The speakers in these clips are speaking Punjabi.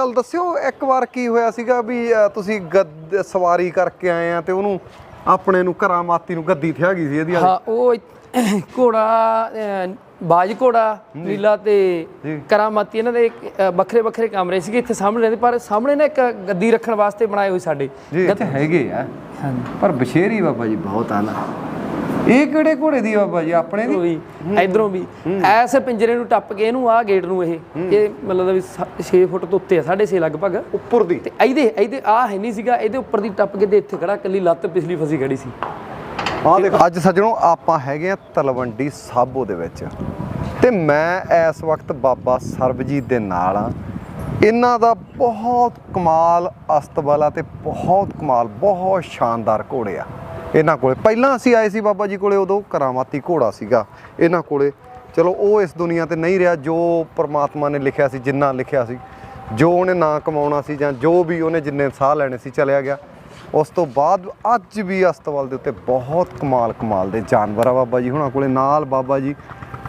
ਗੱਲ ਦੱਸਿਓ ਇੱਕ ਵਾਰ ਕੀ ਹੋਇਆ ਸੀਗਾ ਵੀ ਤੁਸੀਂ ਸਵਾਰੀ ਕਰਕੇ ਆਏ ਆ ਤੇ ਉਹਨੂੰ ਆਪਣੇ ਨੂੰ ਕਰਾਮਾਤੀ ਨੂੰ ਗੱਦੀ ਥਿਆ ਗਈ ਸੀ ਇਹਦੀ ਹਾਂ ਉਹ ਘੋੜਾ ਬਾਜ ਘੋੜਾ ਨੀਲਾ ਤੇ। ਕਰਾਮਾਤੀ ਇਹਨਾਂ ਦੇ ਵੱਖਰੇ ਵੱਖਰੇ ਕਮਰੇ ਸੀਗੇ ਇੱਥੇ ਸਾਹਮਣੇ ਰਹਿੰਦੇ ਪਰ ਸਾਹਮਣੇ ਨਾ ਇੱਕ ਗੱਦੀ ਰੱਖਣ ਵਾਸਤੇ ਬਣਾਏ ਹੋਏ ਸਾਡੇ ਜੀ ਇੱਥੇ ਹੈਗੇ ਆ। ਪਰ ਬਸ਼ੇਰੀ ਬਾਬਾ ਜੀ ਬਹੁਤ ਆ ਨਾ। ਇਹ ਕਿਹੜੇ ਘੋੜੇ ਦੀ ਬਾਬਾ ਜੀ? ਆਪਣੇ ਦੀ? ਇਧਰੋਂ ਵੀ। ਐਸ ਪਿੰਜਰੇ ਨੂੰ ਟੱਪ ਕੇ ਇਹਨੂੰ ਆ ਗੇਟ ਨੂੰ ਇਹ। ਇਹ ਮਤਲਬ ਵੀ 6 ਫੁੱਟ ਤੋਂ ਉੱਤੇ ਆ 6.5 ਲਗਭਗ। ਉੱਪਰ ਦੀ। ਤੇ ਇਹਦੇ ਇਹਦੇ ਆ ਹੈ ਨਹੀਂ ਸੀਗਾ ਇਹਦੇ ਉੱਪਰ ਦੀ ਟੱਪ ਕੇ ਤੇ ਇੱਥੇ ਖੜਾ ਕੱਲੀ ਲੱਤ ਪਿਛਲੀ ਫਸੀ ਖੜੀ ਸੀ। ਆ ਦੇਖੋ ਅੱਜ ਸੱਜਣੋ ਆਪਾਂ ਹੈਗੇ ਆ ਤਲਵੰਡੀ ਸਾਬੋ ਦੇ ਵਿੱਚ। ਤੇ ਮੈਂ ਇਸ ਵਕਤ ਬਾਬਾ ਸਰਬਜੀਤ ਦੇ ਨਾਲ ਆ। ਇਹਨਾਂ ਦਾ ਬਹੁਤ ਕਮਾਲ ਅਸਤਬਲ ਤੇ ਬਹੁਤ ਕਮਾਲ ਬਹੁਤ ਸ਼ਾਨਦਾਰ ਘੋੜੇ ਆ। ਇਹਨਾਂ ਕੋਲੇ। ਪਹਿਲਾਂ ਅਸੀਂ ਆਏ ਸੀ ਬਾਬਾ ਜੀ ਕੋਲੇ ਉਦੋਂ ਕਰਾਮਾਤੀ ਘੋੜਾ ਸੀਗਾ ਇਹਨਾਂ ਕੋਲੇ। ਚਲੋ ਉਹ ਇਸ ਦੁਨੀਆ ਤੇ ਨਹੀਂ ਰਿਹਾ ਜੋ ਪ੍ਰਮਾਤਮਾ ਨੇ ਲਿਖਿਆ ਸੀ ਜਿੰਨਾ ਲਿਖਿਆ ਸੀ। ਜੋ ਉਹਨੇ ਨਾਂ ਕਮਾਉਣਾ ਸੀ ਜਾਂ ਜੋ ਵੀ ਉਹਨੇ ਜਿੰਨੇ ਸਾਹ ਲੈਣੇ ਸੀ ਚਲਿਆ ਗਿਆ। ਉਸ ਤੋਂ ਬਾਅਦ ਅੱਜ ਵੀ ਅਸਤਵਾਲ ਦੇ ਉੱਤੇ ਬਹੁਤ ਕਮਾਲ ਕਮਾਲ ਦੇ ਜਾਨਵਰ ਆ ਬਾਬਾ ਜੀ ਹੁਣਾਂ ਕੋਲੇ। ਨਾਲ ਬਾਬਾ ਜੀ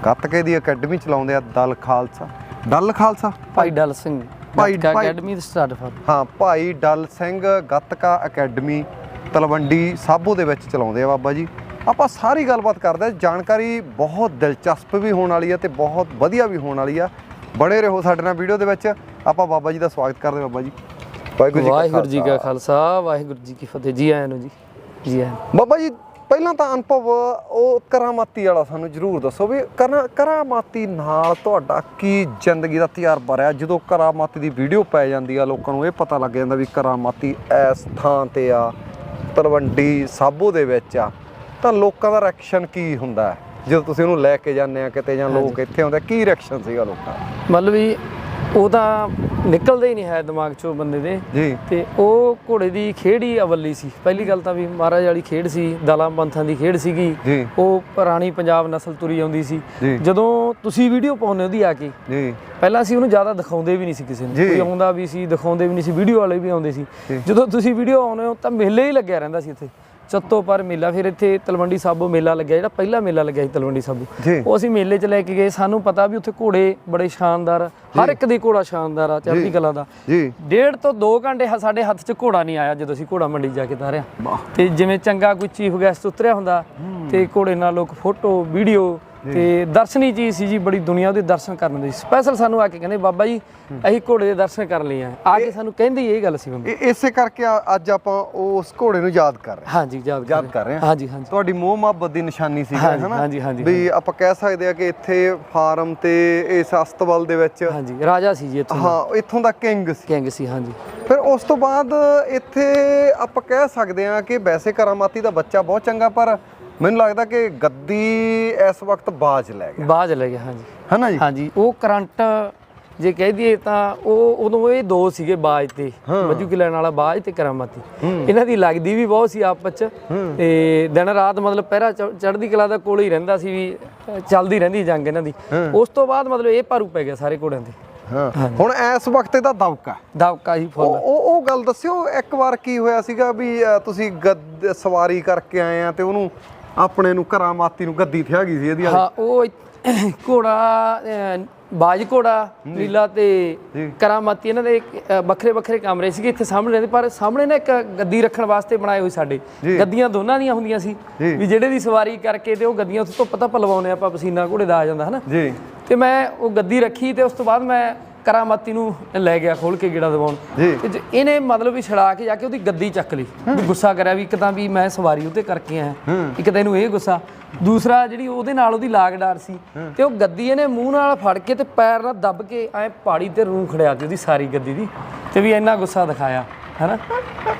ਗੱਤਕੇ ਦੀ ਅਕੈਡਮੀ ਚਲਾਉਂਦੇ ਆ ਦਲ ਖਾਲਸਾ। ਦਲ ਖਾਲਸਾ? ਭਾਈ ਡਲ ਸਿੰਘ ਭਾਈ- ਅਕੈਡਮੀ ਦੇ ਸਟਾਰਟ ਫਰ ਹਾਂ ਭਾਈ ਡਲ ਸਿੰਘ ਗੱਤਕਾ ਅਕੈਡਮੀ ਤਲਵੰਡੀ ਸਾਬੋ ਦੇ ਵਿੱਚ ਚਲਾਉਂਦੇ ਆ ਬਾਬਾ ਜੀ। ਆਪਾਂ ਸਾਰੀ ਗੱਲਬਾਤ ਕਰਦੇ ਆ ਜਾਣਕਾਰੀ ਬਹੁਤ ਦਿਲਚਸਪ ਵੀ ਹੋਣ ਵਾਲੀ ਆ ਤੇ ਬਹੁਤ ਵਧੀਆ ਵੀ ਹੋਣ ਵਾਲੀ ਆ। ਬਣੇ ਰਹੋ ਸਾਡੇ ਨਾਲ ਵੀਡੀਓ ਦੇ ਵਿੱਚ। ਆਪਾਂ ਬਾਬਾ ਜੀ ਦਾ ਸਵਾਗਤ ਕਰਦੇ ਬਾਬਾ ਜੀ। ਵਾਹਿਗੁਰੂ ਜੀ ਕਾ ਖਾਲਸਾ। ਵਾਹਿਗੁਰੂ ਜੀ ਕੀ ਫਤਿਹ। ਜੀ ਆਇਆਂ ਨੂੰ ਜੀ। ਜੀ ਆਇਆਂ। ਬਾਬਾ ਜੀ ਪਹਿਲਾਂ ਤਾਂ ਅਨੁਭਵ ਉਹ ਕਰਾਮਾਤੀ ਵਾਲਾ ਸਾਨੂੰ ਜਰੂਰ ਦੱਸੋ ਵੀ ਕਰਾ- ਕਰਾਮਾਤੀ ਨਾਲ ਤੁਹਾਡਾ ਕੀ ਜ਼ਿੰਦਗੀ ਦਾ ਤਜਰਬਾ ਰਿਹਾ? ਜਦੋਂ ਕਰਾਮਾਤੀ ਦੀ ਵੀਡੀਓ ਪੈ ਜਾਂਦੀ ਆ ਲੋਕਾਂ ਨੂੰ ਇਹ ਪਤਾ ਲੱਗ ਜਾਂਦਾ ਵੀ ਕਰਾਮਾਤੀ ਇਸ ਥਾਂ ਤੇ ਆ। ਤਲਵੰਡੀ ਸਾਬੋ ਦੇ ਵਿੱਚ ਆ ਤਾਂ ਲੋਕਾਂ ਦਾ ਰਿਐਕਸ਼ਨ ਕੀ ਹੁੰਦਾ? ਜਦੋਂ ਤੁਸੀਂ ਉਹਨੂੰ ਲੈ ਕੇ ਜਾਂਦੇ ਆ ਕਿਤੇ ਜਾਂ ਲੋਕ ਇੱਥੇ ਆਉਂਦੇ ਕੀ ਰਿਐਕਸ਼ਨ ਸੀਗਾ ਲੋਕਾਂ ਦਾ? ਮਤਲਬ ਵੀ ਉਹ ਤਾਂ ਨਿਕਲਦਾ ਹੀ ਨਹੀਂ ਹੈ ਦਿਮਾਗ ਚੋਂ ਬੰਦੇ ਦੇ। ਜੀ। ਤੇ ਉਹ ਘੋੜੇ ਦੀ ਖੇਡ ਹੀ ਅਵੱਲੀ ਸੀ। ਪਹਿਲੀ ਗੱਲ ਤਾਂ ਵੀ ਮਹਾਰਾਜ ਵਾਲੀ ਖੇਡ ਸੀ ਦਲਾਂ ਪੰਥਾਂ ਦੀ ਖੇਡ ਸੀਗੀ। ਉਹ ਪੁਰਾਣੀ ਪੰਜਾਬ ਨਸਲ ਤੁਰੀ ਆਉਂਦੀ ਸੀ। ਜਦੋਂ ਤੁਸੀਂ ਵੀਡੀਓ ਪਾਉਂਦੇ ਉਹਦੀ ਆ ਕੇ ਜੀ। ਪਹਿਲਾਂ ਅਸੀਂ ਉਹਨੂੰ ਜ਼ਿਆਦਾ ਦਿਖਾਉਂਦੇ ਵੀ ਨਹੀਂ ਸੀ ਕਿਸੇ ਨੂੰ। ਕੋਈ ਆਉਂਦਾ ਵੀ ਸੀ ਦਿਖਾਉਂਦੇ ਵੀ ਨਹੀਂ ਸੀ ਵੀਡੀਓ ਵਾਲੇ ਵੀ ਆਉਂਦੇ ਸੀ। ਜਦੋਂ ਤੁਸੀਂ ਵੀਡੀਓ ਆਉਂਦੇ ਹੋ ਤਾਂ ਮੇਲੇ ਹੀ ਲੱਗਿਆ ਰਹਿੰਦਾ ਸੀ ਇੱਥੇ। ਚੱਤੋ ਪਰ ਮੇਲਾ ਫਿਰ ਇੱਥੇ ਤਲਵੰਡੀ ਸਾਬੋ ਮੇਲਾ ਲੱਗਿਆ ਜਿਹੜਾ ਪਹਿਲਾ ਮੇਲਾ ਲੱਗਿਆ ਸੀ ਤਲਵੰਡੀ ਸਾਬੋ। ਉਹ ਅਸੀਂ ਮੇਲੇ 'ਚ ਲੈ ਕੇ ਗਏ। ਸਾਨੂੰ ਪਤਾ ਵੀ ਉੱਥੇ ਘੋੜੇ ਬੜੇ ਸ਼ਾਨਦਾਰ ਹਰ ਇੱਕ ਦੇ ਘੋੜਾ ਸ਼ਾਨਦਾਰ ਆ ਚੜ੍ਹਦੀ ਕਲਾ ਦਾ। ਜੀ। ਡੇਢ ਤੋਂ 2 ਘੰਟੇ ਸਾਡੇ ਹੱਥ 'ਚ ਘੋੜਾ ਨਹੀਂ ਆਇਆ ਜਦੋਂ ਅਸੀਂ ਘੋੜਾ ਮੰਡੀ ਜਾ ਕੇ ਤਾਰਿਆ। ਤੇ ਜਿਵੇਂ ਚੰਗਾ ਕੋਈ ਚੀਫ ਗੈਸਟ ਉਤਰਿਆ ਹੁੰਦਾ ਤੇ ਘੋੜੇ ਨਾਲ ਲੋਕ ਫੋਟੋ ਵੀਡੀਓ ਤੇ ਦਰਸ਼ਨੀ ਚੀਜ਼ ਸੀ ਜੀ ਬੜੀ ਦੁਨੀਆ ਉਹਦੇ ਦਰਸ਼ਨ ਕਰਨ ਦੀ। ਸਪੈਸ਼ਲ ਸਾਨੂੰ ਆ ਕੇ ਕਹਿੰਦੇ ਬਾਬਾ ਜੀ ਅਸੀਂ ਘੋੜੇ ਦੇ ਦਰਸ਼ਨ ਕਰਨ ਲਈ ਆਏ ਆ ਕੇ ਸਾਨੂੰ ਕਹਿੰਦੇ ਹੀ ਇਹ ਗੱਲ ਸੀ ਬੰਦੇ। ਇਸੇ ਕਰਕੇ ਆ- ਅੱਜ ਆਪਾਂ ਉਸ ਘੋੜੇ ਨੂੰ ਯਾਦ ਕਰ ਰਹੇ ਹਾਂ। ਹਾਂਜੀ ਯਾਦ ਯਾਦ ਕਰ ਰਹੇ ਹਾਂ। ਹਾਂਜੀ ਹਾਂਜੀ। ਤੁਹਾਡੀ ਮੋਹ ਮੁਹੱਬਤ ਦੀ ਨਿਸ਼ਾਨੀ ਸੀ ਹਾਂਜੀ, ਹਨਾ? ਹਾਂਜੀ, ਹਾਂਜੀ, ਵੀ ਆਪਾਂ ਕਹਿ ਸਕਦੇ ਆ ਕਿ ਇੱਥੇ ਫਾਰਮ ਤੇ ਇਸ ਅਸਤਬਲ ਦੇ ਵਿੱਚ ਹਾਂਜੀ ਰਾਜਾ ਸੀ ਜੀ ਇੱਥੋਂ ਦਾ। ਹਾਂ ਇੱਥੋਂ ਦਾ ਕਿੰਗ ਸੀ। ਕਿੰਗ ਸੀ ਹਾਂਜੀ। ਫਿਰ ਉਸ ਤੋਂ ਬਾਅਦ ਇੱਥੇ ਆਪਾਂ ਕਹਿ ਸਕਦੇ ਆ ਕਿ ਵੈਸੇ ਕਰਾਮਾਤੀ ਦਾ ਬੱਚਾ ਬਹੁਤ ਚੰਗਾ ਪਰ ਮੈਨੂੰ ਲੱਗਦਾ ਕਿ ਗੱਦੀ ਇਸ ਵਕਤ ਬਾਜ ਲੈ ਗਿਆ। ਬਾਜ ਲੈ ਗਿਆ ਹਾਂਜੀ। ਹਨਾ ਜੀ? ਹਾਂਜੀ ਉਹ ਕਰੰਟ ਜੇ ਕਹਿ ਦਈਏ ਤਾਂ ਉਹ ਉਦੋਂ ਇਹ ਦੋ ਸੀਗੇ ਬਾਜ ਤੇ ਮੱਜੂ ਕੀ ਲੈਣ ਵਾਲਾ ਬਾਜ ਤੇ ਕਰਾਮਾਤੀ। ਇਹਨਾਂ ਦੀ ਲੱਗਦੀ ਵੀ ਬਹੁਤ ਸੀ ਆਪਸ ਚ। ਤੇ ਦਿਨ ਰਾਤ ਮਤਲਬ ਪਹਿਰਾ ਚੜ੍ਹਦੀ ਕਲਾ ਦਾ ਕੋਲ ਹੀ ਰਹਿੰਦਾ ਸੀ ਵੀ ਚੱਲਦੀ ਰਹਿੰਦੀ ਜੰਗ ਇਹਨਾਂ ਦੀ। ਉਸ ਤੋਂ ਬਾਅਦ ਮਤਲਬ ਇਹ ਭਾਰੂ ਪੈ ਗਿਆ ਸਾਰੇ ਘੋੜਿਆਂ ਤੇ। ਹੁਣ ਇਸ ਵਕਤ ਇਹਦਾ ਦਬਕਾ। ਦਬਕਾ ਹੀ ਫੁੱਲ। ਉਹ ਉਹ ਗੱਲ ਦੱਸਿਓ ਇੱਕ ਵਾਰ ਕੀ ਹੋਇਆ ਸੀਗਾ ਵੀ ਤੁਸੀਂ ਸਵਾਰੀ ਕਰਕੇ ਆਏ ਆ ਤੇ ਉਹਨੂੰ ਆਪਣੇ ਨੂੰ ਕਰਾਮਾਤੀ ਨੂੰ ਗੱਦੀ ਥਿਆ ਗਈ ਸੀ ਇਹਦੀ ਹਾਂ ਉਹ ਘੋੜਾ ਬਾਜ ਘੋੜਾ ਨੀਲਾ ਤੇ। ਕਰਾਮਾਤੀ ਇਹਨਾਂ ਦੇ ਵੱਖਰੇ ਵੱਖਰੇ ਕਮਰੇ ਸੀਗੇ ਇੱਥੇ ਸਾਹਮਣੇ ਰਹਿੰਦੇ ਪਰ ਸਾਹਮਣੇ ਨਾ ਇੱਕ ਗੱਦੀ ਰੱਖਣ ਵਾਸਤੇ ਬਣਾਏ ਹੋਏ ਸਾਡੇ। ਗੱਦੀਆਂ ਦੋਨਾਂ ਦੀਆਂ ਹੁੰਦੀਆਂ ਸੀ। ਵੀ ਜਿਹੜੇ ਦੀ ਸਵਾਰੀ ਕਰਕੇ ਤੇ ਉਹ ਗੱਦੀਆਂ ਉੱਥੇ ਧੁੱਪ ਧੱਪ ਲਵਾਉਨੇ ਆਪਾਂ ਪਸੀਨਾ ਘੋੜੇ ਦਾ ਆ ਜਾਂਦਾ ਹਨਾ ਜੀ ਤੇ ਮੈਂ ਉਹ ਗੱਦੀ ਰੱਖੀ ਤੇ ਉਸ ਤੋਂ ਬਾਅਦ ਮੈਂ ਕਰਾਮਾਤੀ ਨੂੰ ਲੈ ਗਿਆ ਖੋਲ ਕੇ ਗੇੜਾ ਦਵਾਉਣ ਜੀ। ਤੇ ਜ- ਇਹਨੇ ਮਤਲਬ ਵੀ ਛੜਾ ਕੇ ਜਾ ਕੇ ਉਹਦੀ ਗੱਦੀ ਚੱਕ ਲਈ। ਵੀ ਗੁੱਸਾ ਕਰਿਆ ਵੀ ਇੱਕ ਤਾਂ ਵੀ ਮੈਂ ਸਵਾਰੀ ਉੱਤੇ ਕਰਕੇ ਆਇਆ। ਇੱਕ ਤਾਂ ਇਹਨੂੰ ਇਹ ਗੁੱਸਾ। ਦੂਸਰਾ ਜਿਹੜੀ ਉਹਦੇ ਨਾਲ ਉਹਦੀ ਲਾਗਡਾਰ ਸੀ ਤੇ ਉਹ ਗੱਦੀ ਇਹਨੇ ਮੂੰਹ ਨਾਲ ਫੜ ਕੇ ਤੇ ਪੈਰ ਨਾਲ ਦੱਬ ਕੇ ਐ ਪਹਾੜੀ ਤੇ ਰੂੰ ਖੜਿਆ ਤੇ ਉਹਦੀ ਸਾਰੀ ਗੱਦੀ ਦੀ। ਤੇ ਵੀ ਇੰਨਾ ਗੁੱਸਾ ਦਿਖਾਇਆ ਹੈਨਾ?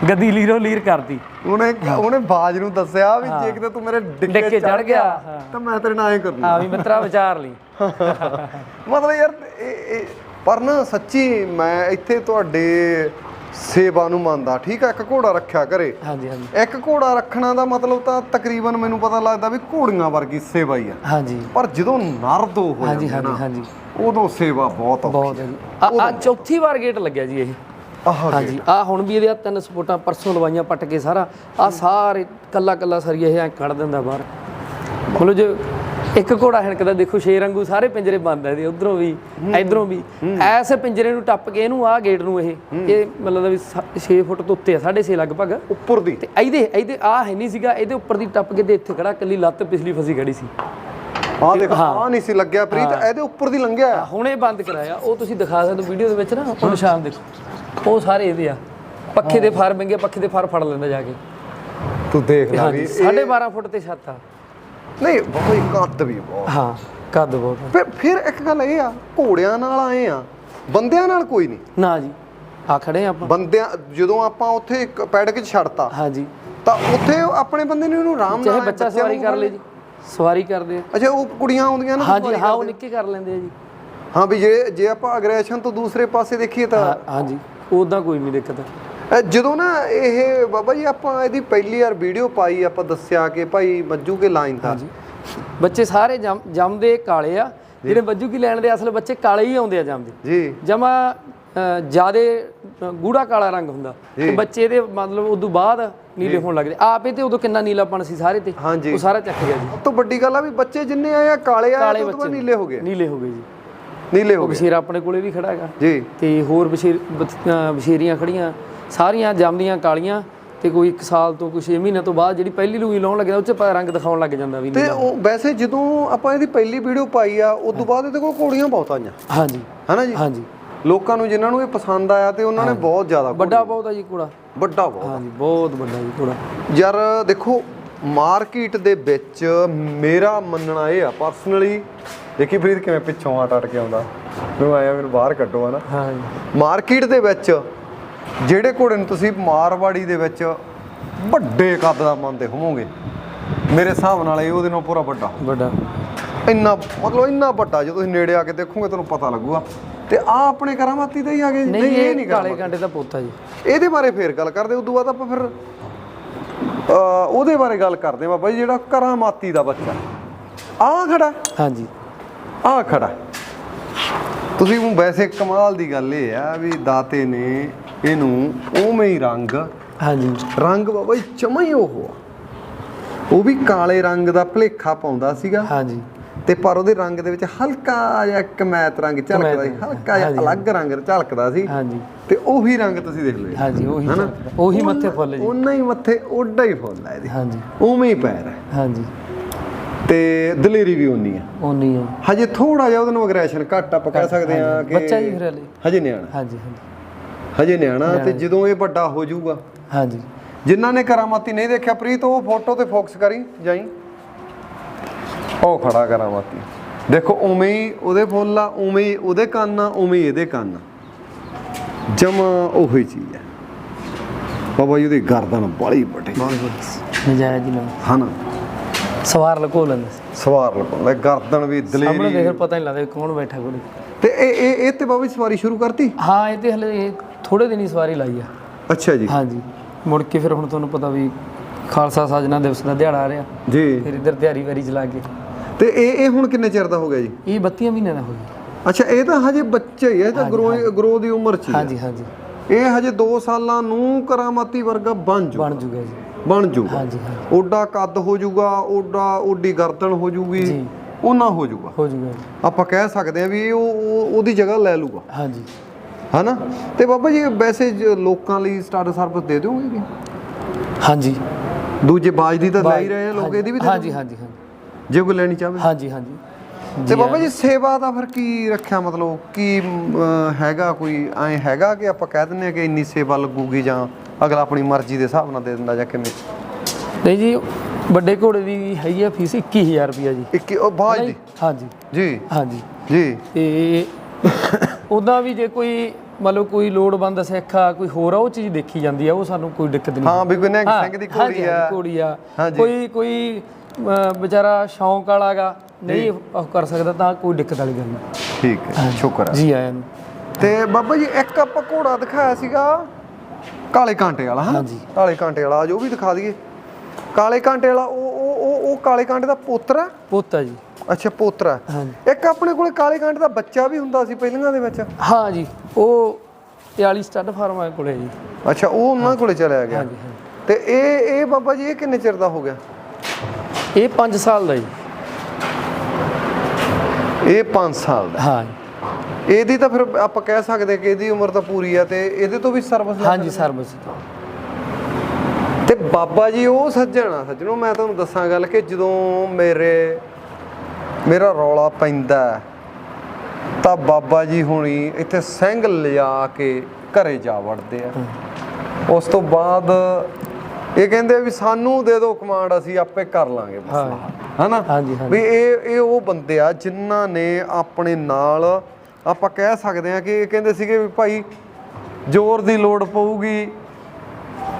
ਗੱਦੀ ਲੀਰੋ ਲੀਰ ਕਰਦੀ ਉਹਨੇ ਉਹਨੇ ਬਾਜ ਨੂੰ ਦੱਸਿਆ ਵੀ ਜੇ ਕਿਤੇ ਤੂੰ ਮੇਰੇ ਡਿੱਗੇ ਚੜ ਗਿਆ। ਤਾਂ ਮੈਂ ਤੇਰੇ ਨਾਲ ਐ ਕਰੂੰ ਹਾਂ ਵੀ ਮਿੱਤਰਾ ਵਿਚਾਰ ਲਈ। ਮਤਲਬ ਯਾਰ ਇਹ ਇਹ- ਪਰ ਨਾ ਸੱਚੀ ਮੈਂ ਇੱਥੇ ਤੁਹਾਡੇ ਸੇਵਾ ਨੂੰ ਮੰਨਦਾ ਠੀਕ ਆ? ਇੱਕ ਘੋੜਾ ਰੱਖਿਆ ਕਰੇ। ਹਾਂਜੀ ਹਾਂਜੀ। ਇੱਕ ਘੋੜਾ ਰੱਖਣਾ ਦਾ ਮਤਲਬ ਤਾਂ ਤਕਰੀਬਨ ਮੈਨੂੰ ਪਤਾ ਲੱਗਦਾ ਵੀ ਘੋੜੀਆਂ ਵਰਗੀ ਸੇਵਾ ਹੀ ਆ। ਹਾਂਜੀ। ਪਰ ਜਦੋਂ ਨਰਦੋ ਹੋ ਹਾਂਜੀ ਜਾਂਦੇ ਹਾਂਜੀ ਨਾ ਹਾਂਜੀ ਉਦੋਂ ਸੇਵਾ ਬਹੁਤ ਔਖੀ। ਬਹੁਤ ਜੀ। ਆ ਆ ਚੌਥੀ ਵਾਰ ਗੇਟ ਲੱਗਿਆ ਜੀ ਇਹ। ਆਹ ਹਾਂਜੀ ਆ ਹੁਣ ਵੀ ਇਹਦੇ ਆ ਤਿੰਨ ਸਪੋਰਟਾਂ ਪਰਸੋਂ ਲਵਾਈਆਂ ਪੱਟ ਕੇ ਸਾਰਾ। ਆ ਸਾਰੇ ਕੱਲਾ ਕੱਲਾ ਸਰੀਆ ਇਹ ਐ ਕੱਢ ਦਿੰਦਾ ਬਾਹਰ। ਮਤਲਬ ਜੇ ਇੱਕ ਘੋੜਾ ਹਿਣਕਦਾ ਦੇਖੋ ਛੇ ਵਾਂਗੂ ਸਾਰੇ ਪਿੰਜਰੇ ਬੰਦ ਆ ਇਹਦੇ ਉਧਰੋਂ ਵੀ ਇਧਰੋਂ ਵੀ। ਐਸੇ ਪਿੰਜਰੇ ਨੂੰ ਟੱਪ ਕੇ ਇਹਨੂੰ ਆਹ ਗੇਟ ਨੂੰ ਇਹ ਇਹ ਮਤਲਬ ਵੀ 6 ਫੁੱਟ ਤੋਂ ਉੱਤੇ ਆ 6.5 ਲਗਭਗ। ਉੱਪਰ ਦੀ। ਤੇ ਇਹਦੇ ਇਹਦੇ ਆ ਹੈ ਨਹੀਂ ਸੀਗਾ ਇਹਦੇ ਉੱਪਰ ਦੀ ਟੱਪ ਕੇ ਤੇ ਇੱਥੇ ਖੜਾ ਕੱਲੀ ਲੱਤ ਪਿਛਲੀ ਫਸੀ ਖੜੀ ਸੀ। ਆਹ ਦੇਖ ਆਹ ਨਹੀਂ ਸੀ ਲੱਗਿਆ ਪ੍ਰੀਤ ਇਹਦੇ ਉੱਪਰ ਦੀ ਲੰਘਿਆ ਆ। ਹੁਣ ਬੰਦ ਕਰਾਇਆ ਉਹ ਤੁਸੀਂ ਦਿਖਾ ਸਕਦੇ ਵੀਡੀਓ ਦੇ ਵਿੱਚ ਨਾ ਉਹ ਨਿਸ਼ਾਨ ਦੇਖੋ। ਉਹ ਸਾਰੇ ਇਹਦੇ ਆ। ਪੱਖੇ ਦੇ ਫਾਰ ਮੰਗੇ ਪੱਖੇ ਦੇ ਫਾਰ ਫੜ ਲੈਂਦਾ ਜਾ ਕੇ। ਤੂੰ ਦੇਖ ਲੈ ਵੀ 12.5 ਫੁੱਟ ਤੇ ਛੱਤ ਆ। ਨਹੀਂ ਜੀ ਕੱਦ ਵੀ ਬਹੁਤ। ਹਾਂ ਕੱਦ ਬਹੁਤ। ਫਿਰ ਫਿਰ ਇੱਕ ਗੱਲ ਇਹ ਆ ਘੋੜਿਆਂ ਨਾਲ ਆਏ ਆ ਬੰਦਿਆਂ ਨਾਲ ਕੋਈ ਨਹੀਂ। ਨਾ ਜੀ ਆ ਖੜੇ ਆਪਾਂ। ਬੰਦਿਆਂ ਜਦੋਂ ਆਪਾਂ ਉੱਥੇ ਇੱਕ ਪੈਡਕ 'ਚ ਛੱਡਤਾ ਹਾਂਜੀ ਤਾਂ ਉੱਥੇ ਆਪਣੇ ਬੰਦੇ ਨੇ ਉਹਨੂੰ ਆਰਾਮ ਚਾਹੇ ਨਾਲ ਬੱਚਾ ਸਵਾਰੀ ਕਰ ਲੇ ਜੀ ਸਵਾਰੀ ਕਰਦੇ ਆ। ਅੱਛਾ ਉਹ ਕੁੜੀਆਂ ਆਉਂਦੀਆਂ ਨਾ ਹਾਂਜੀ ਸਵਾਰੀ ਹਾਂ ਉਹ। ਨਿੱਕੇ ਕਰ ਲੈਂਦੇ ਆ ਜੀ। ਹਾਂ ਵੀ ਜੇ ਜੇ ਆਪਾਂ ਅਗਰੈਸ਼ਨ ਤੋਂ ਦੂਸਰੇ ਪਾਸੇ ਦੇਖੀਏ ਤਾਂ ਹਾਂ- ਹਾਂਜੀ ਉਦਾਂ ਕੋਈ ਨਹੀਂ ਦਿੱਕਤ। ਜਦੋਂ ਨਾ ਇਹ ਬਾਬਾ ਜੀ ਆਪਾਂ ਇਹਦੀ ਪਹਿਲੀ ਵਾਰ ਵੀਡੀਓ ਪਾਈ ਆਪਾਂ ਦੱਸਿਆ ਕਿ ਭਾਈ ਮੱਜੂ ਕੇ ਲਾਈਨ ਦਾ ਬੱਚੇ ਸਾਰੇ ਜੰਮ- ਜੰਮਦੇ ਕਾਲੇ ਆ। ਜਿਹੜੇ ਬੱਜੂ ਕੀ ਲੈਣ ਦੇ ਅਸਲ ਬੱਚੇ ਕਾਲੇ ਹੀ ਆਉਂਦੇ ਆ ਜੰਮਦੇ। ਜੀ। ਜਮਾ ਜਿਆਦੇ ਗੂੜਾ ਕਾਲਾ ਰੰਗ ਹੁੰਦਾ। ਤੇ ਬੱਚੇ ਦੇ ਮਤਲਬ ਉਦੋਂ ਬਾਅਦ ਨੀਲੇ ਹੋਣ ਲੱਗਦੇ ਆਪੇ ਤੇ ਉਦੋਂ ਕਿੰਨਾ ਨੀਲਾਪਣ ਸੀ ਸਾਰੇ ਤੇ। ਉਹ ਸਾਰਾ ਚੱਕ ਗਿਆ ਜੀ। ਤੋਂ ਵੱਡੀ ਗੱਲ ਆ ਵੀ ਬੱਚੇ ਜਿੰਨੇ ਆਏ ਆ ਕਾਲੇ ਉਹ ਤੋਂ ਬਾਅਦ ਨੀਲੇ ਹੋ ਗਏ। ਨੀਲੇ ਹੋ ਗਏ ਜੀ। ਨੀਲੇ ਹੋ ਗਏ। ਬਸ਼ੀਰ ਆਪਣੇ ਕੋਲੇ ਵੀ ਖੜਾ ਹੈਗਾ। ਜੀ। ਤੇ ਹੋਰ ਬਸ਼ੀਰ ਬਸ਼ੀਰੀਆਂ ਖੜੀਆਂ ਸਾਰੀਆਂ ਜੰਮਦੀਆਂ ਕਾਲੀਆਂ ਤੇ ਕੋਈ 1 ਸਾਲ ਤੋਂ ਕੋਈ 6 ਮਹੀਨੇ ਤੋਂ ਬਾਅਦ ਜਿਹੜੀ ਪਹਿਲੀ ਲੂਈ ਲਾਉਣ ਲੱਗਦਾ ਉਹ ਚ ਪ- ਰੰਗ ਦਿਖਾਉਣ ਲੱਗ ਜਾਂਦਾ ਵੀ ਤੇ ਉਹ ਵੈਸੇ ਜਦੋਂ ਆਪਾਂ ਇਹਦੀ ਪਹਿਲੀ ਵੀਡੀਓ ਪਾਈ ਆ ਉਸ ਤੋਂ ਬਾਅਦ ਇਹਦੇ ਕੋਲ ਘੋੜੀਆਂ ਬਹੁਤ ਆਈਆਂ। ਹਾਂਜੀ। ਹਨਾ ਜੀ? ਹਾਂਜੀ। ਲੋਕਾਂ ਨੂੰ ਜਿਨ੍ਹਾਂ ਨੂੰ ਇਹ ਪਸੰਦ ਆਇਆ ਤੇ ਉਹਨਾਂ ਨੇ ਬਹੁਤ ਜ਼ਿਆਦਾ ਵੱਡਾ ਬਹੁਤ ਆ ਜੀ ਕੋੜਾ ਵੱਡਾ ਬਹੁਤ ਹਾਂਜੀ ਬਹੁਤ ਵੱਡਾ ਜੀ ਕੋੜਾ ਯਾਰ ਦੇਖੋ ਮਾਰਕੀਟ ਦੇ ਵਿੱਚ ਮੇਰਾ ਮੰਨਣਾ ਇਹ ਆ ਪਰਸਨਲੀ ਦੇਖੀ ਫਰੀਦ ਕਿਵੇਂ ਪਿੱਛੋਂ ਆ ਟੱਟ ਕੇ ਆਉਂਦਾ। ਮੈਨੂੰ ਆਇਆ ਮੈਨੂੰ ਬਾਹਰ ਕੱਢੋ ਹਨਾ? ਹਾਂਜੀ। ਮਾਰਕੀਟ ਦੇ ਵਿੱਚ ਜਿਹੜੇ ਘੋੜੇ ਨੂੰ ਤੁਸੀਂ ਮਾਰਵਾੜੀ ਦੇ ਵਿੱਚ ਵੱਡੇ ਕੱਦ ਦਾ ਮੰਨਦੇ ਹੋਵੋਗੇ ਮੇਰੇ ਹਿਸਾਬ ਨਾਲ ਇਹ ਉਹਦੇ ਨਾਲ ਪੂਰਾ ਵੱਡਾ। ਵੱਡਾ। ਇੰਨਾ ਮਤਲਬ ਇੰਨਾ ਵੱਡਾ ਜਦੋਂ ਤੁਸੀਂ ਨੇੜੇ ਆ ਕੇ ਦੇਖੋਗੇ ਤੁਹਾਨੂੰ ਪਤਾ ਲੱਗੂਗਾ। ਤੇ ਆ ਆਪਣੇ ਕਰਾਮਾਤੀ ਦਾ ਹੀ ਆ ਗਏ ਜੀ? ਨਹੀਂ ਇਹ ਨਹੀਂ ਕਾਲੇ ਕਾਂਟੇ ਦਾ ਪੋਤਾ ਜੀ। ਇਹਦੇ ਬਾਰੇ ਫੇਰ ਗੱਲ ਕਰਦੇ ਉਦੋਂ ਬਾਅਦ ਆਪਾਂ ਫਿਰ ਉਹਦੇ ਬਾਰੇ ਗੱਲ ਕਰਦੇ ਆ ਬਾਬਾ ਜੀ ਜਿਹੜਾ ਕਰਾਮਾਤੀ ਦਾ ਬੱਚਾ। ਆ ਖੜਾ? ਹਾਂਜੀ। ਆ ਖੜਾ। ਤੁਸੀਂ ਉਹ ਵੈਸੇ ਕਮਾਲ ਦੀ ਗੱਲ ਇਹ ਆ ਵੀ ਦਾਤੇ ਨੇ ਇਹਨੂੰ ਉਵੇਂ ਹੀ ਰੰਗ ਹਾਂਜੀ। ਰੰਗ ਬਾਬਾ ਜੀ ਹੀ ਉਹ ਆ। ਉਹ ਵੀ ਕਾਲੇ ਰੰਗ ਦਾ ਭਲੇਖਾ ਪਾਉਂਦਾ ਸੀਗਾ। ਹਾਂਜੀ। ਤੇ ਪਰ ਉਹਦੇ ਰੰਗ ਦੇ ਵਿੱਚ ਹਲਕਾ ਜਿਹਾ ਕਮੈਤ ਰੰਗ ਝਲਕਦਾ ਸੀ ਹਲਕਾ ਜਿਹਾ ਅਲੱਗ ਰੰਗ ਝਲਕਦਾ ਸੀ। ਹਾਂਜੀ। ਤੇ ਉਹੀ ਰੰਗ ਤੁਸੀਂ ਦੇਖ ਲਓ। ਹਾਂਜੀ ਉਹੀ ਚੱਲਦਾ। ਉਹੀ ਮੱਥੇ ਫੁੱਲ ਜੀ। ਉਹਨਾਂ ਹੀ ਮੱਥੇ ਓਡਾ ਹੀ ਫੁੱਲ ਹੈ ਇਹਦੇ। ਹਾਂਜੀ। ਉਵੇਂ ਹੀ ਪੈਰ ਹੈ ਹਾਂਜੀ। ਤੇ ਦਲੇਰੀ ਵੀ ਉਨੀ ਹੈ ਉਨੀ ਆ। ਹਜੇ ਥੋੜਾ ਜਿਹਾ ਉਹਦੇ ਨੂੰ ਅਗਰੈਸ਼ਨ ਘੱਟ ਆਪਾਂ ਕਹਿ ਸਕਦੇ ਆ ਕਿ ਬੱਚਾ ਜੀ ਫਿਰ ਹਲੇ। ਹਜੇ ਨਿਆਣਾ। ਹਾਂਜੀ ਹਾਂਜੀ। ਹਜੇ ਨਿਆਣਾ ਤੇ ਜਦੋਂ ਇਹ ਵੱਡਾ ਹੋ ਜਾਊਗਾ। ਹਾਂਜੀ। ਜਿਨ੍ਹਾਂ ਨੇ ਕਰਾਮਾਤੀ ਨਹੀਂ ਦੇਖਿਆ ਪ੍ਰੀਤ ਉਹ ਫੋਟੋ ਤੇ ਫੋਕਸ ਕਰੀ ਜਾਈ। ਉਹ ਖੜਾ ਕਰਾਮਾਤੀ। ਦੇਖੋ ਉਵੇਂ ਹੀ ਉਹਦੇ ਫੁੱਲ ਆ ਉਵੇਂ ਹੀ ਉਹਦੇ ਕੰਨ ਆ ਉਵੇਂ ਹੀ ਇਹਦੇ ਕੰਨ ਜਮਾ ਉਹੀ ਚੀਜ਼ ਹੈ। ਬਾਬਾ ਜੀ ਉਹਦੀ ਗਰਦਨ ਬੜੀ ਵੱਡੀ। ਨਜਾਇਜ਼ ਨਾ। ਹਨਾ ਸਵਾਰ ਲਕੋ ਲੈਂਦੇ। ਸਵਾਰ ਲਪਾਉਂਦਾ ਗਰਦਨ ਵੀ ਸਾਹਮਣੇ ਦਲੇਰੀ ਦੇਖ ਪਤਾ ਨਹੀਂ ਲੱਗਦਾ ਕੌਣ ਬੈਠਾ ਕੋਲ ਤੇ ਇਹ ਇਹ ਇਹ ਤੇ ਬਾਬਾ ਜੀ ਸਵਾਰੀ ਸ਼ੁਰੂ ਕਰਤੀ? ਹਾਂ ਇਹ ਤੇ ਹਲੇ ਥੋੜੇ ਦਿਨ ਹੀ ਸਵਾਰੀ ਲਾਈ ਆ। ਅੱਛਾ ਜੀ। ਹਾਂਜੀ। ਮੁੜ ਕੇ ਫਿਰ ਹੁਣ ਤੁਹਾਨੂੰ ਪਤਾ ਵੀ ਖਾਲਸਾ ਸਾਜਨਾ ਦਿਵਸ ਦਾ ਦਿਹਾੜਾ ਆ ਰਿਹਾ। ਜੀ। ਫਿਰ ਇੱਧਰ ਤਿਆਰੀ ਵਾਰੀ ਚਲਾ ਕੇ। ਤੇ ਇਹ ਇਹ ਹੁਣ ਕਿੰਨੇ ਚਿਰ ਦਾ ਹੋ ਗਿਆ ਜੀ? ਇਹ 32 ਮਹੀਨੇ ਦਾ ਹੋ ਗਿਆ। ਅੱਛਾ ਇਹ ਤਾਂ ਹਜੇ ਬੱਚਾ ਹੀ ਹੈ ਇਹ ਤਾਂ ਗਰੋ ਗਰੋ ਦੀ ਉਮਰ ਚ ਹੀ ਹੈ ਹਾਂਜੀ ਹਾਂਜੀ। ਇਹ ਹਜੇ 2 ਸਾਲਾਂ ਨੂੰ ਕਰਾਮਾਤੀ ਵਰਗਾ ਬਣ ਜੂ ਬਣ ਜੂਗਾ ਜੀ। ਬਣ ਜੂਗਾ। ਹਾਂਜੀ ਹਾਂ ਓਡਾ ਕੱਦ ਹੋ ਜੂਗਾ ਓਡਾ ਓਡੀ ਗਰਦਨ ਹੋ ਜੂਗੀ ਜੀ। ਉਹਨਾਂ ਹੋ ਜੂਗਾ। ਹੋ ਜੂਗਾ ਜੀ। ਆਪਾਂ ਕਹਿ ਸਕਦੇ ਆ ਵੀ ਇਹ ਉਹ ਉਹ- ਉਹਦੀ ਜਗ੍ਹਾ ਲੈ ਲੂਗਾ। ਹਾਂਜੀ। ਹਨਾ? ਤੇ ਬਾਬਾ ਜੀ ਵੈਸੇ ਲੋਕਾਂ ਲਈ ਸਟਾਰ ਸਰਵਿਸ ਦੇ ਦਿਓਗੇ ਜੀ? ਹਾਂਜੀ। ਦੂਜੇ ਬਾਜ ਦੀ ਤਾਂ ਲੈ ਹੀ ਰਹੇ ਆ ਲੋਕ ਇਹਦੀ ਵੀ ਦੇ ਹਾਂਜੀ। ਹਾਂਜੀ ਹਾਂਜੀ। ਜੇ ਕੋਈ ਲੈਣੀ ਚਾਹਵੇ। ਹਾਂਜੀ ਹਾਂਜੀ। ਤੇ ਬਾਬਾ ਜੀ ਸੇਵਾ ਦਾ ਫਿਰ ਕੀ ਰੱਖਿਆ ਮਤਲਬ? ਕੀ ਹੈਗਾ ਕੋਈ ਐ ਹੈਗਾ ਕਿ ਆਪਾਂ ਕਹਿ ਦਿੰਦੇ ਆ ਕਿ ਇੰਨੀ ਸੇਵਾ ਲੱਗੂਗੀ ਜਾਂ ਅਗਲਾ ਆਪਣੀ ਮਰਜ਼ੀ ਦੇ ਹਿਸਾਬ ਨਾਲ ਦੇ ਦਿੰਦਾ ਜਾਂ ਕਿਵੇਂ? ਨਹੀਂ ਜੀ ਵੱਡੇ ਘੋੜੇ ਦੀ ਹੈਗੀ ਆ ਫੀਸ 21000 ਰੁਪਿਆ ਜੀ। ਇੱਕ ਉਹ ਬਾਜ ਦੀ? ਹਾਂਜੀ। ਜੀ। ਹਾਂਜੀ। ਜੀ। ਤੇ ਉਦਾਂ ਵੀ ਜੇ ਕੋਈ ਮਤਲਬ ਕੋਈ ਲੋੜਵੰਦ ਸਿੱਖ ਆ ਕੋਈ ਹੋਰ ਆ ਉਹ ਚੀਜ਼ ਦੇਖੀ ਜਾਂਦੀ ਆ ਉਹ ਸਾਨੂੰ ਕੋਈ ਦਿੱਕਤ ਨਹੀਂ। ਹਾਂ ਵੀ ਕੋਈ ਨਿਹੰਗ ਹਾਂ, ਸਿੰਘ ਦੀ ਘੋੜੀ ਆ। ਘੋੜੀ ਆ। ਕੋਈ ਕੋਈ ਵਿਚਾਰਾ ਸ਼ੌਂਕ ਵਾਲਾਗਾ ਨਹੀਂ ਉਹ ਕਰ ਸਕਦਾ ਤਾਂ ਕੋਈ ਦਿੱਕਤ ਵਾਲੀ ਗੱਲ ਨਹੀਂ। ਠੀਕ ਹੈ ਸ਼ੁਕਰ ਹੈ ਜੀ ਆਇਆਂ ਨੂੰ। ਤੇ ਬਾਬਾ ਜੀ ਇੱਕ ਆਪਾਂ ਘੋੜਾ ਦਿਖਾਇਆ ਸੀਗਾ ਕਾਲੇ ਕਾਂਟੇ ਵਾਲਾ ਹਾਂ। ਕਾਲੇ ਕਾਂਟੇ ਵਾਲਾ ਜੋ ਵੀ ਦਿਖਾ ਦਈਏ। ਕਾਲੇ ਕਾਂਟੇ ਵਾਲਾ ਉਹ ਉਹ ਉਹ ਕਾਲੇ ਕਾਂਟੇ ਦਾ ਪੋਤਰਾ ਪੋਤਾ ਜੀ। ਅੱਛਾ ਪੋਤਰਾ। ਹਾਂਜੀ। ਇੱਕ ਆਪਣੇ ਕੋਲੇ ਕਾਲੇ ਕਾਂਟੇ ਦਾ ਬੱਚਾ ਵੀ ਹੁੰਦਾ ਸੀ ਪਹਿਲੀਆਂ ਦੇ ਵਿੱਚ? ਹਾਂ ਜੀ ਉਹ 43 ਸਟੱਡ ਫਾਰਮ ਆ ਕੋਲੇ ਜੀ। ਅੱਛਾ ਉਹ ਉਹਨਾਂ ਕੋਲੇ ਚਲਿਆ ਗਿਆ। ਹਾਂਜੀ ਤੇ ਇਹ ਇਹ ਬਾਬਾ ਜੀ ਇਹ ਕਿੰਨੇ ਚਿਰ ਦਾ ਹੋ ਗਿਆ? ਇਹ 5 ਸਾਲ ਦਾ ਜੀ। ਇਹ 5 ਸਾਲ ਦਾ। ਹਾਂ। ਇਹਦੀ ਤਾਂ ਫਿਰ ਆਪਾਂ ਕਹਿ ਸਕਦੇ ਕਿ ਇਹਦੀ ਉਮਰ ਤਾਂ ਪੂਰੀ ਆ ਤੇ ਇਹਦੇ ਤੋਂ ਵੀ ਸਰਵਿਸ ਹਾਂਜੀ ਸਰਵਿਸ ਤੇ ਬਾਬਾ ਜੀ ਉਹ ਸੱਜਣ ਆ। ਸੱਜਣੋ ਮੈਂ ਤੁਹਾਨੂੰ ਦੱਸਾਂ ਗੱਲ ਕਿ ਜਦੋਂ ਮੇਰੇ ਮੇਰਾ ਰੌਲਾ ਪੈਂਦਾ ਤਾਂ ਬਾਬਾ ਜੀ ਹੁਣੀ ਇੱਥੇ ਸਿੰਘ ਲਿਜਾ ਕੇ ਘਰੇ ਜਾ ਵੜਦੇ ਆ। ਉਸ ਤੋਂ ਬਾਅਦ ਇਹ ਕਹਿੰਦੇ ਵੀ ਸਾਨੂੰ ਦੇ ਦਿਓ ਕਮਾਂਡ ਅਸੀਂ ਆਪੇ ਕਰ ਲਾਂਗੇ ਮਸਲਾ ਹਨਾ। ਵੀ ਇਹ ਇਹ ਉਹ ਬੰਦੇ ਆ ਜਿਨ੍ਹਾਂ ਨੇ ਆਪਣੇ ਨਾਲ ਆਪਾਂ ਕਹਿ ਸਕਦੇ ਆ ਕਿ ਇਹ ਕਹਿੰਦੇ ਸੀਗੇ ਵੀ ਭਾਈ ਜ਼ੋਰ ਦੀ ਲੋੜ ਪਊਗੀ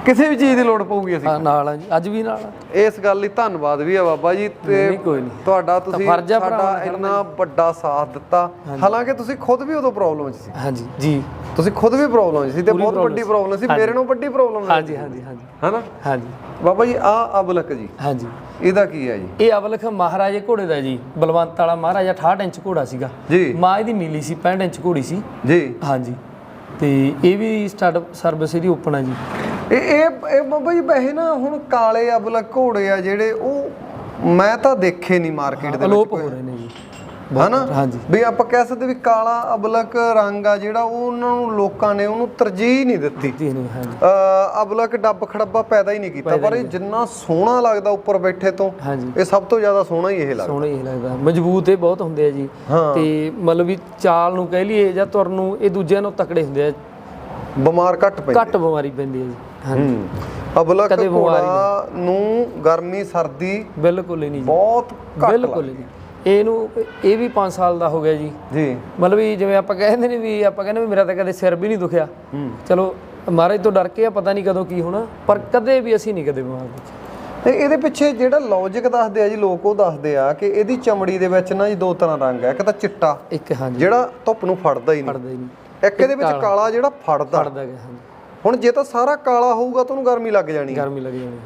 ਕਿਸੇ ਵੀ ਚੀਜ਼ ਦੀ ਲੋੜ ਪਊਗੀ ਅਸੀਂ। ਹਾਂ, ਨਾਲ ਆ ਜੀ। ਅੱਜ ਵੀ ਨਾਲ ਆ। ਇਸ ਗੱਲ ਲਈ ਧੰਨਵਾਦ ਵੀ ਆ ਬਾਬਾ ਜੀ ਤੇ ਨਹੀਂ, ਕੋਈ ਨਹੀਂ। ਤੁਹਾਡਾ ਤੁਸੀਂ ਫਰਜ਼ ਆ ਸਾਡਾ ਭਰਾਵਾਂ ਇੰਨਾ ਵੱਡਾ ਸਾਥ ਦਿੱਤਾ। ਹਾਲਾਂਕਿ ਤੁਸੀਂ ਖੁਦ ਵੀ ਉਦੋਂ ਪ੍ਰੋਬਲਮ 'ਚ ਸੀ। ਹਾਂਜੀ ਜੀ। ਤੁਸੀਂ ਖੁਦ ਵੀ ਪ੍ਰੋਬਲਮ 'ਚ ਸੀ ਤੇ ਬਹੁਤ ਵੱਡੀ ਸੀ। ਪ੍ਰੋਬਲਮ ਸੀ। ਮੇਰੇ ਨਾਲੋਂ ਵੱਡੀ ਪ੍ਰੋਬਲਮ ਹਾਂਜੀ ਹਾਂਜੀ ਹਾਂਜੀ। ਹਨਾ? ਹਾਂਜੀ। ਬਾਬਾ ਜੀ ਆ ਅਬਲਕ ਜੀ। ਹਾਂਜੀ। ਇਹਦਾ ਕੀ ਹੈ ਜੀ? ਇਹ ਅਵਲਖ ਮਹਾਰਾਜੇ ਘੋੜੇ ਦਾ ਜੀ। ਬਲਵੰਤ ਵਾਲਾ ਮਹਾਰਾਜਾ 68 ਇੰਚ ਘੋੜਾ ਸੀਗਾ। ਜੀ। ਮਾਂ ਇਹਦੀ ਨੀਲੀ ਸੀ 65 ਇੰਚ ਘੋੜੀ ਸੀ। ਜੀ। ਹਾਂਜੀ। ਤੇ ਇਹ ਵੀ ਸਟਾਰਟ ਸਰਵਿਸ ਇਹਦੀ ਓਪਨ ਆ ਜੀ। ਇਹ ਇਹ ਇਹ ਬਾਬਾ ਜੀ ਵੈਸੇ ਨਾ ਹੁਣ ਕਾਲੇ ਅਬਲਕ ਘੋੜੇ ਆ ਜਿਹੜੇ ਉਹ ਮੈਂ ਤਾਂ ਦੇਖੇ ਨਹੀਂ ਮਾਰਕੀਟ ਦੇ ਵਿੱਚ ਅਲੋਪ ਹੋ ਰਹੇ ਨੇ ਜੀ। ਹਨਾ? ਹਾਂਜੀ। ਵੀ ਆਪਾਂ ਕਹਿ ਸਕਦੇ ਵੀ ਕਾਲਾ ਅਬਲਕ ਰੰਗ ਆ ਜਿਹੜਾ ਉਹ ਉਹਨਾਂ ਨੂੰ ਲੋਕਾਂ ਨੇ ਉਹਨੂੰ ਤਰਜੀਹ ਨਹੀਂ ਦਿੱਤੀ। ਅਬਲਕ ਡੱਬ ਖੜੱਬਾ ਪੈਦਾ ਹੀ ਨਹੀਂ ਕੀਤਾ ਪਰ ਇਹ ਜਿੰਨਾ ਸੋਹਣਾ ਲੱਗਦਾ ਉੱਪਰ ਬੈਠੇ ਤੋਂ ਇਹ ਸਭ ਤੋਂ ਜ਼ਿਆਦਾ ਸੋਹਣਾ ਹੀ ਇਹ ਲੱਗਦਾ। ਸੋਹਣਾ ਹੀ ਲੱਗਦਾ। ਮਜ਼ਬੂਤ ਇਹ ਬਹੁਤ ਹੁੰਦੇ ਆ ਜੀ। ਤੇ ਮਤਲਬ ਵੀ ਚਾਲ ਨੂੰ ਕਹਿ ਲਈਏ ਜਾਂ ਤੁਰ ਨੂੰ ਇਹ ਦੂਜਿਆਂ ਨੂੰ ਤਕੜੇ ਹੁੰਦੇ ਆ। ਬਿਮਾਰ ਘੱਟ ਪੈਂਦੇ। ਘੱਟ ਬਿਮਾਰੀ ਪੈਂਦੀ ਹੈ ਜੀ। ਹਾਂਜੀ। ਅਬਲਕ ਘੋੜਾ ਨੂੰ ਗਰਮੀ ਸਰਦੀ ਬਿਲਕੁਲ ਹੀ ਨਹੀਂ ਜੀ। ਬਹੁਤ ਘੱਟ ਬਿਲਕੁਲ ਹੀ ਨਹੀਂ। ਇਹਨੂੰ ਇਹ ਵੀ 5 ਸਾਲ ਦਾ ਹੋ ਗਿਆ ਜੀ। ਜੀ। ਮਤਲਬ ਵੀ ਜਿਵੇਂ ਆਪਾਂ ਕਹਿੰਦੇ ਨੇ ਵੀ ਆਪਾਂ ਕਹਿੰਦੇ ਵੀ ਮੇਰਾ ਤਾਂ ਕਦੇ ਸਿਰ ਵੀ ਨਹੀਂ ਦੁਖਿਆ। ਚਲੋ ਮਹਾਰਾਜ ਤੋਂ ਡਰ ਕੇ ਆ ਪਤਾ ਨਹੀਂ ਕਦੋਂ ਕੀ ਹੋਣਾ ਪਰ ਕਦੇ ਵੀ ਅਸੀਂ ਨਹੀਂ ਕਦੇ ਬਿਮਾਰ ਹੋਏ ਤੇ ਇਹਦੇ ਪਿੱਛੇ ਜਿਹੜਾ ਲੌਜੀਕ ਦੱਸਦੇ ਆ ਜੀ ਲੋਕ ਉਹ ਦੱਸਦੇ ਆ ਕਿ ਇਹਦੀ ਚਮੜੀ ਦੇ ਵਿੱਚ ਨਾ ਜੀ ਦੋ ਤਰ੍ਹਾਂ ਰੰਗ ਹੈ ਇੱਕ ਤਾਂ ਚਿੱਟਾ ਇੱਕ ਹਾਂਜੀ। ਜਿਹੜਾ ਧੁੱਪ ਨੂੰ ਫੜਦਾ ਹੀ ਨਹੀਂ। ਫੜਦਾ ਹੀ ਨਹੀਂ। ਇੱਕ ਇਹਦੇ ਵਿੱਚ ਕਾਲਾ। ਜਿਹੜਾ ਫੜਦਾ। ਫੜਦਾ ਗਿਆ ਹਾਂਜੀ। ਹੁਣ ਜੇ ਤਾਂ ਸਾਰਾ ਕਾਲਾ ਹੋਊਗਾ ਤਾਂ ਉਹਨੂੰ ਗਰਮੀ ਲੱਗ ਜਾਣੀ ਗਰਮੀ ਲੱਗ ਜਾਣੀ।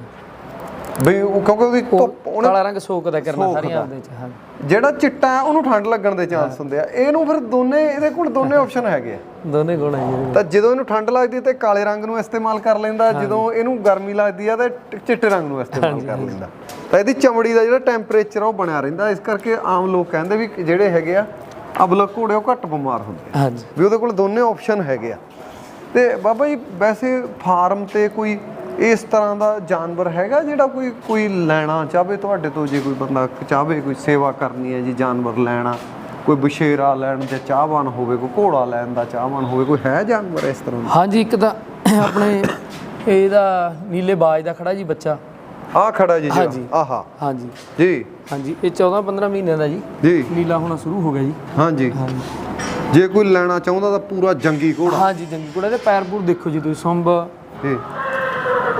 ਵੀ ਉਹ- ਕਿਉਂਕਿ ਉਹਦੀ ਧੁੱਪ ਉਹਨੇ ਕਾਲਾ ਰੰਗ ਸੋਕਦਾ ਕਰਨਾ ਸਾਰੀਆਂ ਦੇ ਚ ਹਾਂ। ਜਿਹੜਾ ਚਿੱਟਾ ਹੈ ਉਹਨੂੰ ਠੰਡ ਲੱਗਣ ਦੇ ਚਾਂਸ ਹੁੰਦੇ ਆ। ਇਹਨੂੰ ਫਿਰ ਦੋਨੇ ਇਹਦੇ ਕੋਲ ਦੋਨੇ ਆਪਸ਼ਨ ਹੈਗੇ ਆ। ਦੋਨੇ ਗੁਣ ਇਹਦੇ। ਤਾਂ ਜਦੋਂ ਇਹਨੂੰ ਠੰਡ ਲੱਗਦੀ ਤੇ ਕਾਲੇ ਰੰਗ ਨੂੰ ਇਸਤੇਮਾਲ ਕਰ ਲੈਂਦਾ ਜਦੋਂ ਇਹਨੂੰ ਗਰਮੀ ਲੱਗਦੀ ਆ ਤੇ ਚਿੱਟੇ ਰੰਗ ਨੂੰ ਇਸਤੇਮਾਲ ਕਰ ਲੈਂਦਾ। ਤਾਂ ਇਹਦੀ ਚਮੜੀ ਦਾ ਜਿਹੜਾ ਟੈਂਪਰੇਚਰ ਉਹ ਬਣਿਆ ਰਹਿੰਦਾ। ਇਸ ਕਰਕੇ ਆਮ ਲੋਕ ਕਹਿੰਦੇ ਵੀ ਜਿਹੜੇ ਹੈਗੇ ਆ ਅਬਲਕ ਘੋੜੇ ਉਹ ਘੱਟ ਬਿਮਾਰ ਹੁੰਦੇ ਹਾਂਜੀ। ਵੀ ਉਹਦੇ ਕੋਲ ਦੋਨੇ ਆਪਸ਼ਨ ਹੈਗੇ ਆ। ਤੇ ਬਾਬਾ ਜੀ ਵੈਸੇ ਫਾਰਮ ਤੇ ਕੋਈ ਇਸ ਤਰ੍ਹਾਂ ਦਾ ਜਾਨਵਰ ਹੈਗਾ ਜਿਹੜਾ ਕੋਈ ਕੋਈ ਲੈਣਾ ਚਾਹਵੇ ਤੁਹਾਡੇ ਤੋਂ ਜੇ ਕੋਈ ਬੰਦਾ ਚਾਹਵੇ ਕੋਈ ਸੇਵਾ ਕਰਨੀ ਹੈ ਜੀ ਜਾਨਵਰ ਲੈਣਾ ਕੋਈ ਬਸ਼ੇਰਾ ਲੈਣ ਦੇ ਚਾਹਵਾਨ ਹੋਵੇ ਕੋਈ ਘੋੜਾ ਲੈਣ ਦਾ ਚਾਹਵਾਨ ਹੋਵੇ ਕੋਈ ਹੈ ਜਾਨਵਰ ਇਸ ਤਰ੍ਹਾਂ ਦਾ? ਹਾਂਜੀ ਇੱਕ ਤਾਂ ਆਪਣੇ ਇਹਦਾ ਨੀਲੇ ਬਾਜ ਦਾ ਖੜਾ ਜੀ ਬੱਚਾ। ਆ ਖੜਾ ਜੀ। ਜਿਹੜਾ। ਆਹਾ। ਹਾਂਜੀ। ਜੀ। ਹਾਂਜੀ ਇਹ 14 15 ਮਹੀਨਿਆਂ ਦਾ ਜੀ। ਜੀ। ਨੀਲਾ ਹੋਣਾ ਸ਼ੁਰੂ ਹੋ ਗਿਆ ਜੀ। ਹਾਂਜੀ। ਹਾਂਜੀ। ਜੇ ਕੋਈ ਲੈਣਾ ਚਾਹੁੰਦਾ ਤਾਂ ਪੂਰਾ ਜੰਗੀ ਘੋੜਾ। ਹਾਂਜੀ ਜੰਗੀ ਕੋੜਾ ਦੇ ਪੈਰ ਪੂਰ ਦੇਖੋ ਜੀ ਤੁਸੀਂ ਸੁੰਬ। ਜੀ।